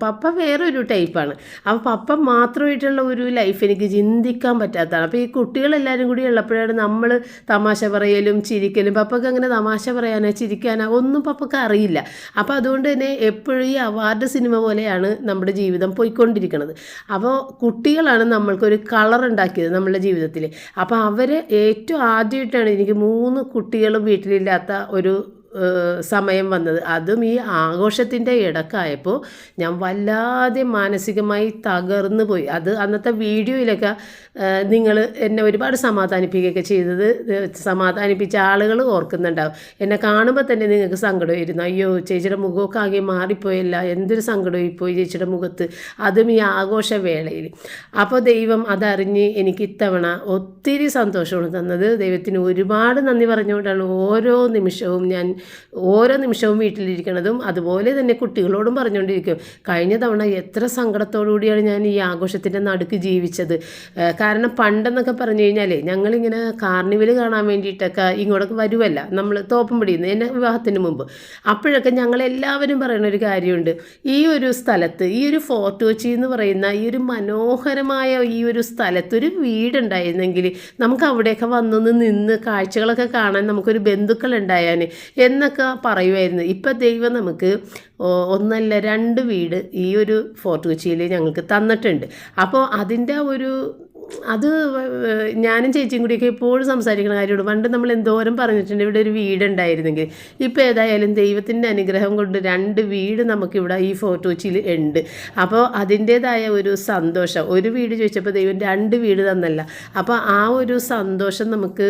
Speaker 1: പപ്പ വേറൊരു ടൈപ്പാണ് അപ്പോൾ പപ്പ മാത്രമായിട്ടുള്ള ഒരു ലൈഫ് എനിക്ക് ചിന്തിക്കാൻ പറ്റാത്തതാണ്. അപ്പോൾ ഈ കുട്ടികളെല്ലാവരും കൂടി ഉള്ളപ്പോഴാണ് നമ്മൾ തമാശ പറയലും ചിരിക്കലും പപ്പക്ക് അങ്ങനെ തമാശ പറയാനോ ചിരിക്കാനോ ഒന്നും പപ്പക്ക് അറിയില്ല. അപ്പോൾ അതുകൊണ്ട് തന്നെ എപ്പോഴും ഈ അവാർഡ് സിനിമ പോലെയാണ് നമ്മുടെ ജീവിതം പോയിക്കൊണ്ടിരിക്കുന്നത്. അപ്പോൾ കുട്ടികളാണ് നമ്മൾക്കൊരു കളർ ഉണ്ടാക്കിയത് നമ്മുടെ ജീവിതത്തിൽ അപ്പോൾ അവർ ഏറ്റവും ആദ്യമായിട്ടാണ് എനിക്ക് മൂന്ന് കുട്ടികളും വീട്ടിലില്ലാത്ത ഒരു സമയം വന്നത്. അതും ഈ ആഘോഷത്തിന്റെ ഇടക്കായപ്പോൾ ഞാൻ വല്ലാതെ മാനസികമായി തകർന്നു പോയി. അത് അന്നത്തെ വീഡിയോയിലൊക്കെ നിങ്ങൾ എന്നെ ഒരുപാട് സമാധാനിപ്പിക്കുകയൊക്കെ ചെയ്തത് സമാധാനിപ്പിച്ച ആളുകൾ ഓർക്കുന്നുണ്ടാവും. എന്നെ കാണുമ്പോൾ തന്നെ നിങ്ങൾക്ക് സങ്കടമായിരുന്നു അയ്യോ ചേച്ചിയുടെ മുഖമൊക്കെ ആകെ മാറിപ്പോയല്ല. എന്തൊരു സങ്കടമായി പോയി ചേച്ചിയുടെ മുഖത്ത്. അതും ഈ ആഘോഷ വേളയിൽ. അപ്പോൾ ദൈവം അതറിഞ്ഞ് എനിക്ക് ഇത്തവണ ഒത്തിരി സന്തോഷമാണ് തന്നത്. ദൈവത്തിന് ഒരുപാട് നന്ദി പറഞ്ഞുകൊണ്ടാണ് ഓരോ നിമിഷവും ഞാൻ ഓരോ നിമിഷവും വീട്ടിലിരിക്കണതും അതുപോലെ തന്നെ കുട്ടികളോടും പറഞ്ഞുകൊണ്ടിരിക്കും. കഴിഞ്ഞ തവണ എത്ര സങ്കടത്തോടു കൂടിയാണ് ഞാൻ ഈ ആഘോഷത്തിന്റെ നടുക്ക് ജീവിച്ചത്. കാരണം പണ്ടെന്നൊക്കെ പറഞ്ഞു കഴിഞ്ഞാൽ ഞങ്ങളിങ്ങനെ കാർണിവൽ കാണാൻ വേണ്ടിയിട്ടൊക്കെ ഇങ്ങോട്ടൊക്കെ വരുമല്ല നമ്മൾ തോപ്പുംപടി എന്നെ വിവാഹത്തിന് മുമ്പ്. അപ്പോഴൊക്കെ ഞങ്ങളെല്ലാവരും പറയുന്ന ഒരു കാര്യമുണ്ട്. ഈ ഒരു സ്ഥലത്ത് ഈ ഒരു ഫോർട്ട് കൊച്ചി എന്ന് പറയുന്ന ഈ ഒരു മനോഹരമായ ഈ ഒരു സ്ഥലത്ത് ഒരു വീടുണ്ടായിരുന്നെങ്കിൽ നമുക്ക് അവിടെയൊക്കെ വന്നൊന്ന് നിന്ന് കാഴ്ചകളൊക്കെ കാണാൻ നമുക്കൊരു ബന്ധുക്കൾ ഉണ്ടായാൽ എന്നൊക്കെ പറയുമായിരുന്നു ഇപ്പം ദൈവം നമുക്ക് ഒന്നല്ല രണ്ട് വീട് ഈ ഒരു ഫോർട്ട് കൊച്ചിയിൽ ഞങ്ങൾക്ക് തന്നിട്ടുണ്ട്. അപ്പോൾ അതിന്റെ ഒരു അത് ഞാനും ചേച്ചിയും കൂടിയൊക്കെ എപ്പോഴും സംസാരിക്കുന്ന കാര്യമാണ് പണ്ട് നമ്മൾ എന്തോരം പറഞ്ഞിട്ടുണ്ട് ഇവിടെ ഒരു വീടുണ്ടായിരുന്നെങ്കിൽ. ഇപ്പോൾ ഏതായാലും ദൈവത്തിന്റെ അനുഗ്രഹം കൊണ്ട് രണ്ട് വീട് നമുക്കിവിടെ ഈ ഫോർട്ട് കൊച്ചിയിൽ ഉണ്ട്. അപ്പോൾ അതിന്റേതായ ഒരു സന്തോഷം. ഒരു വീട് ചോദിച്ചപ്പോൾ ദൈവം രണ്ട് വീട് തന്നല്ല. അപ്പോൾ ആ ഒരു സന്തോഷം നമുക്ക്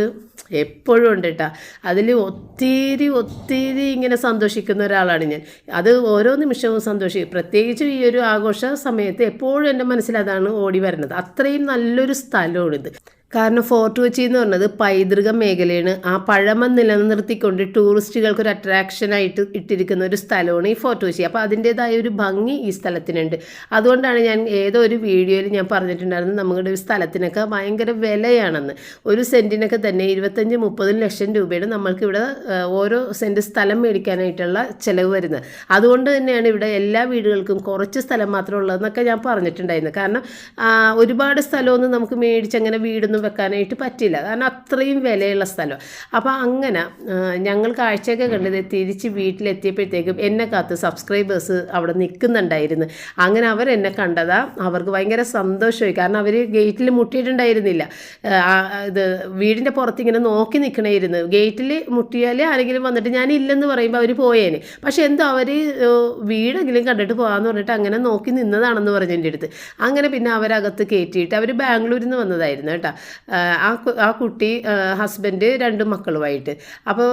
Speaker 1: എപ്പോഴും ഉണ്ട് കേട്ടോ. അതിൽ ഒത്തിരി ഒത്തിരി ഇങ്ങനെ സന്തോഷിക്കുന്ന ഒരാളാണ് ഞാൻ. അത് ഓരോ നിമിഷവും സന്തോഷിക്കും പ്രത്യേകിച്ച് ഈ ഒരു ആഘോഷ സമയത്ത് എപ്പോഴും എന്റെ മനസ്സിൽ അതാണ് ഓടി വരുന്നത് അത്രയും നല്ലൊരു സ്ഥലമാണിത് കാരണം ഫോർട്ട് കൊച്ചി എന്ന് പറഞ്ഞത് പൈതൃക മേഖലയാണ്. ആ പഴമ നിലനിർത്തിക്കൊണ്ട് ടൂറിസ്റ്റുകൾക്ക് ഒരു അട്രാക്ഷനായിട്ട് ഇട്ടിരിക്കുന്ന ഒരു സ്ഥലമാണ് ഈ ഫോർട്ട് കൊച്ചി. അപ്പോൾ അതിന്റേതായ ഒരു ഭംഗി ഈ സ്ഥലത്തിനുണ്ട്. അതുകൊണ്ടാണ് ഞാൻ ഏതോ ഒരു വീഡിയോയിൽ ഞാൻ പറഞ്ഞിട്ടുണ്ടായിരുന്നത് നമ്മുടെ ഒരു സ്ഥലത്തിനൊക്കെ ഭയങ്കര വിലയാണെന്ന്. ഒരു സെന്റിനൊക്കെ തന്നെ ഇരുപത്തഞ്ച് മുപ്പത് ലക്ഷം രൂപയാണ് നമ്മൾക്ക് ഇവിടെ ഓരോ സെന്റ് സ്ഥലം മേടിക്കാനായിട്ടുള്ള ചിലവ് വരുന്നത്. അതുകൊണ്ട് തന്നെയാണ് ഇവിടെ എല്ലാ വീടുകൾക്കും കുറച്ച് സ്ഥലം മാത്രമേ ഉള്ളതെന്നൊക്കെ ഞാൻ പറഞ്ഞിട്ടുണ്ടായിരുന്നു. കാരണം ഒരുപാട് സ്ഥലമൊന്നും നമുക്ക് മേടിച്ച് അങ്ങനെ വീടൊന്നും വെക്കാനായിട്ട് പറ്റില്ല. കാരണം അത്രയും വിലയുള്ള സ്ഥലം. അപ്പോൾ അങ്ങനെ ഞങ്ങൾ കാഴ്ചയൊക്കെ കണ്ടത് തിരിച്ച് വീട്ടിലെത്തിയപ്പോഴത്തേക്കും എന്നെ കാത്ത് സബ്സ്ക്രൈബേഴ്സ് അവിടെ നിൽക്കുന്നുണ്ടായിരുന്നു. അങ്ങനെ അവർ എന്നെ കണ്ടതാ അവർക്ക് ഭയങ്കര സന്തോഷമായി. കാരണം അവർ ഗേറ്റിൽ മുട്ടിയിട്ടുണ്ടായിരുന്നില്ല. ഇത് വീടിന്റെ പുറത്ത് ഇങ്ങനെ നോക്കി നിൽക്കണമായിരുന്നു ഗേറ്റിൽ മുട്ടിയാൽ ആരെങ്കിലും വന്നിട്ട് ഞാൻ ഇല്ലെന്ന് പറയുമ്പോൾ അവർ പോയേനെ. പക്ഷേ എന്തോ അവർ വീടെങ്കിലും കണ്ടിട്ട് പോകാമെന്ന് പറഞ്ഞിട്ട് അങ്ങനെ നോക്കി നിന്നതാണെന്ന് പറഞ്ഞു എന്റെ അടുത്ത്. അങ്ങനെ പിന്നെ അവരകത്ത് കയറ്റിയിട്ട് അവർ ബാംഗ്ലൂരിൽ നിന്ന് വന്നതായിരുന്നു കേട്ടോ. ആ ആ കുട്ടി ഹസ്ബൻഡ് രണ്ട് മക്കളുമായിട്ട്. അപ്പോൾ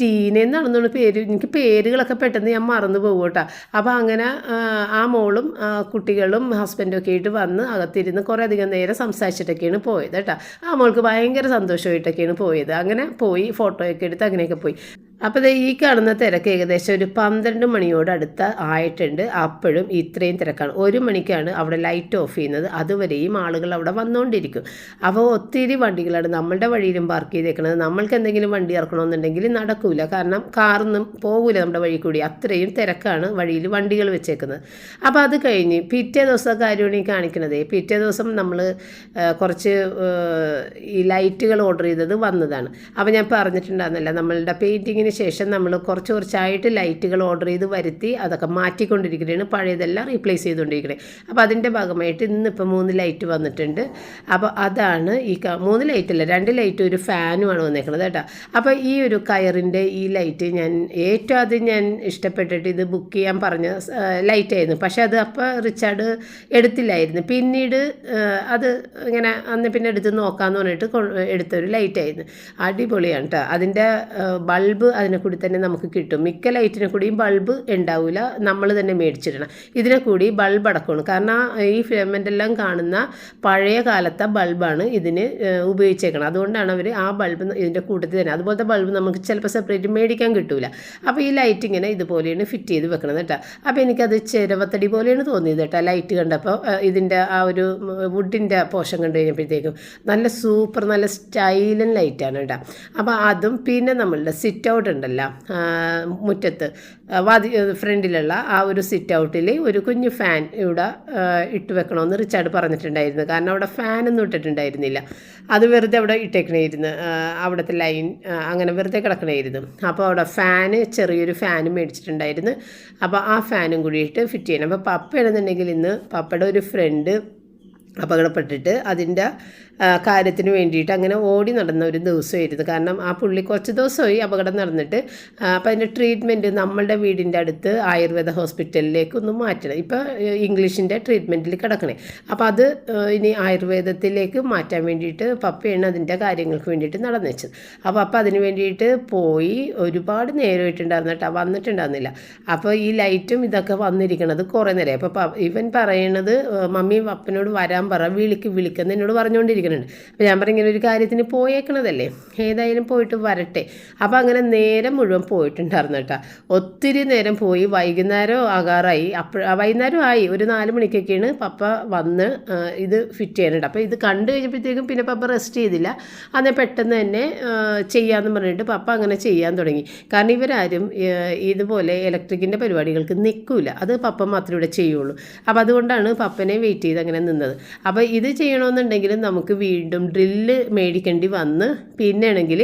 Speaker 1: ടീന എന്നാണെന്നാണ് പേര് എനിക്ക് പേരുകളൊക്കെ പെട്ടെന്ന് ഞാൻ മറന്നു പോകും കേട്ടോ. അപ്പോൾ അങ്ങനെ ആ, മോളും കുട്ടികളും ഹസ്ബൻഡും ഒക്കെ ആയിട്ട് വന്ന് അകത്തിരുന്ന് കുറേ അധികം നേരം സംസാരിച്ചിട്ടൊക്കെയാണ് പോയത് കേട്ടോ. ആ മോൾക്ക് ഭയങ്കര സന്തോഷമായിട്ടൊക്കെയാണ് പോയത്. അങ്ങനെ പോയി ഫോട്ടോയൊക്കെ എടുത്ത് അങ്ങനെയൊക്കെ പോയി. അപ്പോൾ ഈ കാണുന്ന തിരക്ക് ഏകദേശം ഒരു പന്ത്രണ്ട് മണിയോട് അടുത്ത് ആയിട്ടുണ്ട്. അപ്പോഴും ഇത്രയും തിരക്കാണ്. ഒരു മണിക്കാണ് അവിടെ ലൈറ്റ് ഓഫ് ചെയ്യുന്നത്. അതുവരെയും ആളുകൾ അവിടെ വന്നുകൊണ്ടിരിക്കും അപ്പോൾ ഒത്തിരി വണ്ടികളാണ് നമ്മളുടെ വഴിയിലും പാർക്ക് ചെയ്തേക്കുന്നത് നമ്മൾക്ക് എന്തെങ്കിലും വണ്ടി ഇറക്കണമെന്നുണ്ടെങ്കിൽ നടക്കൂല. കാരണം കാറൊന്നും പോകില്ല നമ്മുടെ വഴി കൂടി. അത്രയും തിരക്കാണ് വഴിയിൽ വണ്ടികൾ വെച്ചേക്കുന്നത്. അപ്പോൾ അത് കഴിഞ്ഞ് പിറ്റേ ദിവസം കാര്യമാണ് ഈ കാണിക്കുന്നത് പിറ്റേ ദിവസം നമ്മൾ കുറച്ച് ഈ ലൈറ്റുകൾ ഓർഡർ ചെയ്തത് വന്നതാണ്. അപ്പോൾ ഞാൻ പറഞ്ഞിട്ടുണ്ടായിരുന്നില്ല നമ്മളുടെ പെയിന്റിങ്ങിന് ശേഷം നമ്മൾ കുറച്ച് കുറച്ചായിട്ട് ലൈറ്റുകൾ ഓർഡർ ചെയ്ത് വരുത്തി അതൊക്കെ മാറ്റിക്കൊണ്ടിരിക്കുകയാണ് പഴയതെല്ലാം റീപ്ലേസ് ചെയ്തുകൊണ്ടിരിക്കുന്നത് അപ്പോൾ അതിന്റെ ഭാഗമായിട്ട് ഇന്നിപ്പോൾ മൂന്ന് ലൈറ്റ് വന്നിട്ടുണ്ട്. അപ്പോൾ അതാണ് ഈ മൂന്ന് ലൈറ്റല്ല രണ്ട് ലൈറ്റ് ഒരു ഫാനുമാണ് വന്നേക്കുന്നത് കേട്ടോ. അപ്പോൾ ഈ ഒരു കയറിന്റെ ഈ ലൈറ്റ് ഞാൻ ഏറ്റവും അത് ഞാൻ ഇഷ്ടപ്പെട്ടിട്ട് ഇത് ബുക്ക് ചെയ്യാൻ പറഞ്ഞ ലൈറ്റായിരുന്നു. പക്ഷേ അത് അപ്പോൾ റിച്ചാർഡ് എടുത്തില്ലായിരുന്നു. പിന്നീട് അത് ഇങ്ങനെ അന്ന് പിന്നെ എടുത്ത് നോക്കാമെന്ന് പറഞ്ഞിട്ട് എടുത്തൊരു ലൈറ്റായിരുന്നു. അടിപൊളിയാണ് കേട്ടോ അതിന്റെ ബൾബ് അതിനെ കൂടി തന്നെ നമുക്ക് കിട്ടും. മിക്ക ലൈറ്റിനെ കൂടിയും ബൾബ് ഉണ്ടാവില്ല നമ്മൾ തന്നെ മേടിച്ചിടണം. ഇതിനെ കൂടി ബൾബ് അടക്കമാണ്. കാരണം ഈ ഫിലമെന്റ് എല്ലാം കാണുന്ന പഴയ കാലത്തെ ബൾബാണ് ഇതിന് ഉപയോഗിച്ചേക്കണം അതുകൊണ്ടാണ് അവർ ആ ബൾബ് ഇതിന്റെ കൂട്ടത്തിൽ തന്നെ. അതുപോലത്തെ ബൾബ് നമുക്ക് ചിലപ്പോൾ സെപ്പറേറ്റ് മേടിക്കാൻ കിട്ടില്ല അപ്പോൾ ഈ ലൈറ്റ് ഇങ്ങനെ ഇതുപോലെയാണ് ഫിറ്റ് ചെയ്ത് വെക്കണം കേട്ടോ. അപ്പോൾ എനിക്കത് ചെരവത്തടി പോലെയാണ് തോന്നിയത് കേട്ടോ. ലൈറ്റ് കണ്ടപ്പോൾ ഇതിന്റെ ആ ഒരു വുഡിന്റെ പോഷൻ കണ്ടു കഴിഞ്ഞപ്പോഴത്തേക്കും നല്ല സൂപ്പർ നല്ല സ്റ്റൈലൻ ലൈറ്റാണ് കേട്ടോ. അപ്പോൾ അതും പിന്നെ നമ്മളുടെ സിറ്റ് ഔട്ട് ആ, മുറ്റത്ത്. വാതി ഫ്രണ്ടിലുള്ള ആ ഒരു സിറ്റ് ഔട്ടിൽ ഒരു കുഞ്ഞു ഫാൻ ഇവിടെ ഇട്ട് വെക്കണമെന്ന് റിച്ചാർഡ് പറഞ്ഞിട്ടുണ്ടായിരുന്നു. കാരണം അവിടെ ഫാനൊന്നും ഇട്ടിട്ടുണ്ടായിരുന്നില്ല. അത് വെറുതെ അവിടെ ഇട്ടേക്കണേയിരുന്നു. അവിടുത്തെ ലൈൻ അങ്ങനെ വെറുതെ കിടക്കണേയിരുന്നു. അപ്പോൾ അവിടെ ഫാന് ചെറിയൊരു ഫാനും മേടിച്ചിട്ടുണ്ടായിരുന്നു. അപ്പോൾ ആ ഫാനും കൂടിയിട്ട് ഫിറ്റ് ചെയ്യണം. അപ്പോൾ പപ്പയാണെന്നുണ്ടെങ്കിൽ ഇന്ന് പപ്പയുടെ ഒരു ഫ്രണ്ട് അപകടപ്പെട്ടിട്ട് അതിന്റെ കാര്യത്തിന് വേണ്ടിയിട്ട് അങ്ങനെ ഓടി നടന്ന ഒരു ദിവസമായിരുന്നു. കാരണം ആ പുള്ളി കുറച്ച് ദിവസമായി അപകടം നടന്നിട്ട് അപ്പം അതിന്റെ ട്രീറ്റ്മെന്റ് നമ്മളുടെ വീടിന്റെ അടുത്ത് ആയുർവേദ ഹോസ്പിറ്റലിലേക്ക് ഒന്ന് മാറ്റണം. ഇപ്പോൾ ഇംഗ്ലീഷിന്റെ ട്രീറ്റ്മെന്റിൽ കിടക്കണേ. അപ്പോൾ അത് ഇനി ആയുർവേദത്തിലേക്ക് മാറ്റാൻ വേണ്ടിയിട്ട് പപ്പയാണ് അതിന്റെ കാര്യങ്ങൾക്ക് വേണ്ടിയിട്ട് നടന്നു വെച്ചത് അപ്പോൾ അപ്പം അതിന് വേണ്ടിയിട്ട് പോയി ഒരുപാട് നേരമായിട്ടുണ്ടായിരുന്നു വന്നിട്ടുണ്ടായിരുന്നില്ല. അപ്പോൾ ഈ ലൈറ്റും ഇതൊക്കെ വന്നിരിക്കണത് കുറേ നേരം അപ്പോൾ ഇവൻ പറയണത് മമ്മിയും മമ്മി പപ്പനോട് വരാൻ പറ വിളിക്ക് വിളിക്കുന്ന എന്നോട് പറഞ്ഞുകൊണ്ടിരിക്കുന്നുണ്ട് അപ്പോൾ ഞാൻ പറഞ്ഞ ഇങ്ങനെ ഒരു കാര്യത്തിന് പോയേക്കണതല്ലേ? ഏതായാലും പോയിട്ട് വരട്ടെ. അപ്പോൾ അങ്ങനെ നേരം മുഴുവൻ പോയിട്ടുണ്ടായിരുന്നു കേട്ടോ. ഒത്തിരി നേരം പോയി. വൈകുന്നേരം ആകാറായി. അപ്പോൾ വൈകുന്നേരം ആയി. ഒരു നാല് മണിക്കൊക്കെയാണ് പപ്പ വന്ന് ഇത് ഫിറ്റ് ചെയ്യാനുണ്ട് അപ്പോൾ ഇത് കണ്ടു കഴിഞ്ഞപ്പോഴത്തേക്കും പിന്നെ പപ്പ റെസ്റ്റ് ചെയ്തില്ല. അന്ന് പെട്ടെന്ന് തന്നെ ചെയ്യാമെന്ന് പറഞ്ഞിട്ട് പപ്പ അങ്ങനെ ചെയ്യാൻ തുടങ്ങി. കാരണം ഇവരാരും ഇതുപോലെ ഇലക്ട്രിക്കിന്റെ പരിപാടികൾക്ക് നിൽക്കില്ല അത് പപ്പ മാത്രമേ ഇവിടെ ചെയ്യുള്ളൂ. അപ്പോൾ അതുകൊണ്ടാണ് പപ്പനെ വെയിറ്റ് ചെയ്ത് അങ്ങനെ നിന്നത്. അപ്പോൾ ഇത് ചെയ്യണമെന്നുണ്ടെങ്കിൽ നമുക്ക് വീണ്ടും ഡ്രില്ല് മേടിക്കേണ്ടി വന്ന് പിന്നെയാണെങ്കിൽ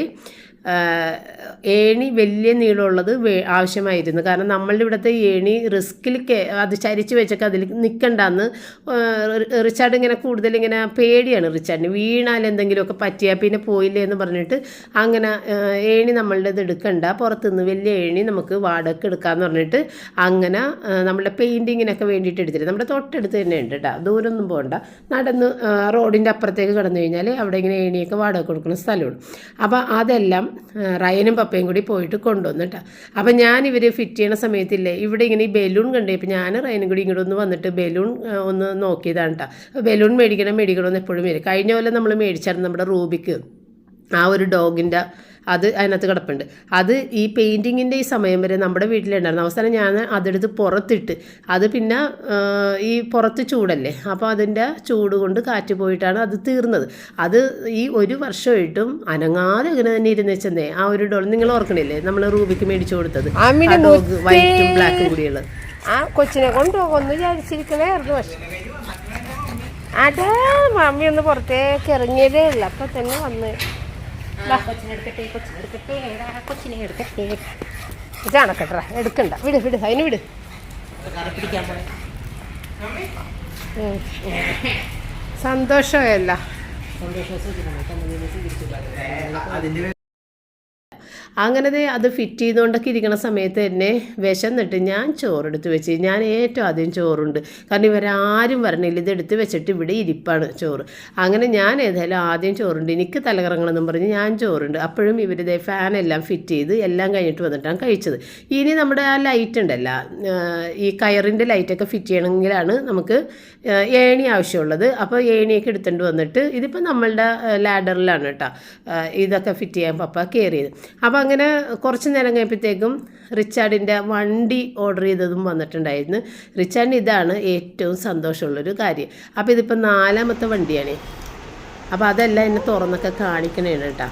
Speaker 1: ഏണി വലിയ നീളമുള്ളത് ആവശ്യമായിരുന്നു. കാരണം നമ്മളുടെ ഇവിടുത്തെ ഏണി റിസ്കിൽ അത് ചരിച്ച് വെച്ചൊക്കെ അതിൽ നിൽക്കണ്ടെന്ന് റിച്ചാർഡ് ഇങ്ങനെ കൂടുതൽ ഇങ്ങനെ പേടിയാണ് റിച്ചാർഡിന്. വീണാൽ എന്തെങ്കിലുമൊക്കെ പറ്റിയാൽ പിന്നെ പോയില്ലേ എന്ന് പറഞ്ഞിട്ട് അങ്ങനെ ഏണി നമ്മളുടെ ഇത് എടുക്കണ്ട. പുറത്തുനിന്ന് വലിയ ഏണി നമുക്ക് വാടക എടുക്കാമെന്ന് പറഞ്ഞിട്ട് അങ്ങനെ നമ്മുടെ പെയിന്റിങ്ങിനൊക്കെ വേണ്ടിയിട്ട് എടുത്തിട്ട് നമ്മുടെ തൊട്ടടുത്ത് തന്നെ ഉണ്ട് കേട്ടോ ദൂരമൊന്നും പോകണ്ട നടന്ന് റോഡിന്റെ അപ്പുറത്തേക്ക് കടന്നു കഴിഞ്ഞാൽ അവിടെ ഇങ്ങനെ ഏണിയൊക്കെ വാടക കൊടുക്കുന്ന സ്ഥലമാണ് അപ്പോൾ അതെല്ലാം റയനും പപ്പയും കൂടി പോയിട്ട് കൊണ്ടുവന്നു കേട്ടോ അപ്പോൾ ഞാൻ ഇവർ ഫിറ്റ് ചെയ്യണ സമയത്തില്ലേ ഇവിടെ ഇങ്ങനെ ഈ ബലൂൺ കണ്ടേ ഇപ്പം ഞാൻ റയനും കൂടി ഇങ്ങോട്ട് ഒന്ന് വന്നിട്ട് ബലൂൺ ഒന്ന് നോക്കിയതാണ് കേട്ടോ ബലൂൺ മേടിക്കണം മേടിക്കണം എന്ന് എപ്പോഴും വരും. കഴിഞ്ഞ പോലെ നമ്മൾ മേടിച്ചായിരുന്നു നമ്മുടെ റൂബിക്ക് ആ ഒരു ഡോഗിന്റെ അത് അതിനകത്ത് കിടപ്പുണ്ട്. അത് ഈ പെയിന്റിങ്ങിന്റെ ഈ സമയം വരെ നമ്മുടെ വീട്ടിലുണ്ടായിരുന്നു. അവസാനം ഞാൻ അതെടുത്ത് പുറത്തിട്ട് അത് പിന്നെ ഈ പുറത്ത് ചൂടല്ലേ അപ്പോൾ അതിന്റെ ചൂട് കൊണ്ട് കാറ്റ് പോയിട്ടാണ് അത് തീർന്നത്. അത് ഈ ഒരു വർഷമായിട്ടും അനങ്ങാതെ അങ്ങനെ തന്നെ ഇരുന്ന് വെച്ചെന്നേ ആ ഒരു ഡോൾ നിങ്ങൾ ഓർക്കണില്ലേ? നമ്മൾ റൂബിക്ക് മേടിച്ചു കൊടുത്തത്. വൈറ്റും ബ്ലാക്കും കൂടിയുള്ളത്.
Speaker 2: ആ കൊച്ചിനെ കൊണ്ടുപോകുന്നു വിചാരിച്ചിരിക്കണായിരുന്നു പക്ഷെ. അതാ മമ്മി ഒന്ന് പുറത്തേക്ക് ഇറങ്ങിയതേ ഇല്ല അപ്പൊ തന്നെ വന്ന്
Speaker 3: കൊച്ചിനെടുക്കട്ടെ കൊച്ചിനെടുക്കട്ടെ കൊച്ചിനെ എടുക്കട്ടെ
Speaker 2: ഇതാണക്കട്ടെ എടുക്കണ്ട. വിട് വിട് അതിന് വിട്.
Speaker 3: പിടിക്കാൻ പോണേ.
Speaker 2: സന്തോഷമല്ല
Speaker 3: സന്തോഷം സ്വീകരിക്കണം തന്നെ സ്വീകരിച്ചു
Speaker 1: അതിന്റെ അങ്ങനെ ദേ അത് ഫിറ്റ് ചെയ്തുകൊണ്ടൊക്കെ ഇരിക്കുന്ന സമയത്ത് തന്നെ വിശന്നിട്ട് ഞാൻ ചോറെടുത്ത് വെച്ച്. ഞാൻ ഏറ്റവും ആദ്യം ചോറുണ്ട്. കാരണം ഇവരാരും വരണില്ല. ഇതെടുത്ത് വെച്ചിട്ട് ഇവിടെ ഇരിപ്പാണ് ചോറ്. അങ്ങനെ ഞാൻ ഏതായാലും ആദ്യം ചോറുണ്ട്. എനിക്ക് തലകറങ്ങണമെന്നും പറഞ്ഞ് ഞാൻ ചോറുണ്ട്. അപ്പോഴും ഇവരുടെ ഫാനെല്ലാം ഫിറ്റ് ചെയ്ത് എല്ലാം കഴിഞ്ഞിട്ട് വന്നിട്ടാണ് കഴിച്ചത്. ഇനി നമ്മുടെ ആ ലൈറ്റ് ഉണ്ടല്ലോ ഈ കയറിന്റെ ലൈറ്റൊക്കെ ഫിറ്റ് ചെയ്യണമെങ്കിലാണ് നമുക്ക് ഏണി ആവശ്യമുള്ളത്. അപ്പോൾ ഏണിയൊക്കെ എടുത്തുകൊണ്ട് വന്നിട്ട് ഇതിപ്പോൾ നമ്മളുടെ ലാഡറിലാണ് കേട്ടോ. ഇതൊക്കെ ഫിറ്റ് ചെയ്യാൻ പപ്പ കയറിയത് അപ്പോൾ അങ്ങനെ കുറച്ച് നേരം കഴിയുമ്പോഴത്തേക്കും റിച്ചാർഡിന്റെ വണ്ടി ഓർഡർ ചെയ്തതും വന്നിട്ടുണ്ടായിരുന്നു. റിച്ചാർഡിന് ഇതാണ് ഏറ്റവും സന്തോഷമുള്ളൊരു കാര്യം. അപ്പോൾ ഇതിപ്പോൾ നാലാമത്തെ വണ്ടിയാണേ. അപ്പോൾ അതെല്ലാം എന്നെ തുറന്നൊക്കെ കാണിക്കണേണ് കേട്ടോ.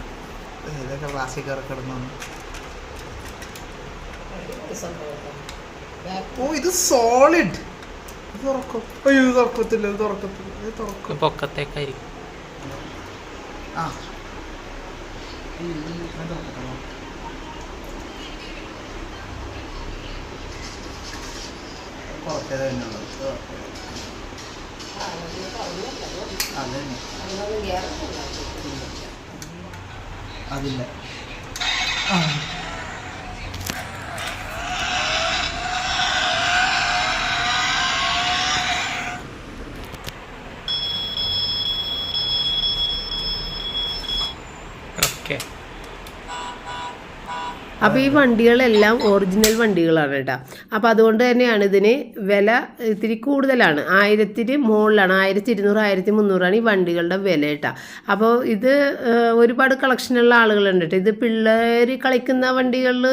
Speaker 4: ഓ ഇത് സോളിഡ്. ഇത് തുറക്കും. അയ്യോ തുറക്കത്തില്ല ഇത് തുറക്കത്തില്ല തുറക്കും.
Speaker 5: പൊക്കത്തേക്കായിരിക്കും.
Speaker 4: ആ. ഈ- ഈ ഇത് തുറക്കണോ? കുറച്ചേ തന്നെയുള്ളൂ. അതന്നെ. അതില്ല ആ.
Speaker 1: അപ്പോൾ ഈ വണ്ടികളെല്ലാം ഒറിജിനൽ വണ്ടികളാണ് കേട്ടോ. അപ്പോൾ അതുകൊണ്ട് തന്നെയാണ് ഇതിന് വില ഇത്തിരി കൂടുതലാണ്. ആയിരത്തിന് മുകളിലാണ്. ആയിരത്തി ഇരുന്നൂറ് ആയിരത്തി മുന്നൂറാണ് ഈ വണ്ടികളുടെ വില കേട്ടോ. അപ്പോൾ ഇത് ഒരുപാട് കളക്ഷനുള്ള ആളുകളുണ്ട് കേട്ടോ. ഇത് പിള്ളേർ കളിക്കുന്ന വണ്ടികളിൽ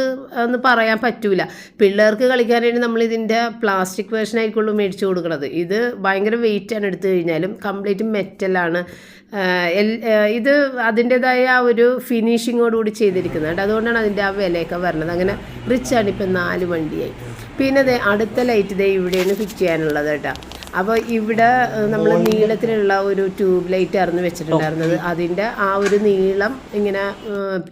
Speaker 1: എന്ന് പറയാൻ പറ്റൂല. പിള്ളേർക്ക് കളിക്കാനായിട്ട് നമ്മൾ ഇതിന്റെ പ്ലാസ്റ്റിക് വേർഷൻ ആയിരിക്കുള്ളൂ മേടിച്ചു കൊടുക്കുന്നത് ഇത് ഭയങ്കര വെയിറ്റാണ് എടുത്തു കഴിഞ്ഞാലും കംപ്ലീറ്റ് മെറ്റലാണ് ഇത് അതിന്റെതായ ഒരു ഫിനിഷിങ്ങോടുകൂടി ചെയ്തിരിക്കുന്നത്. അതുകൊണ്ടാണ് അതിന്റെ ആ വിലയൊക്കെ വരണത്. അങ്ങനെ റിച്ചാണ് ഇപ്പം നാല് വണ്ടിയായി. പിന്നെ ദേ അടുത്ത ലൈറ്റ് ദേ ഇവിടെയാണ് ഫിറ്റ് ചെയ്യാനുള്ളത് കേട്ടോ. അപ്പോൾ ഇവിടെ നമ്മൾ നീളത്തിലുള്ള ഒരു ട്യൂബ് ലൈറ്റ് ആയിരുന്നു വെച്ചിട്ടുണ്ടായിരുന്നത്. അതിന്റെ ആ ഒരു നീളം ഇങ്ങനെ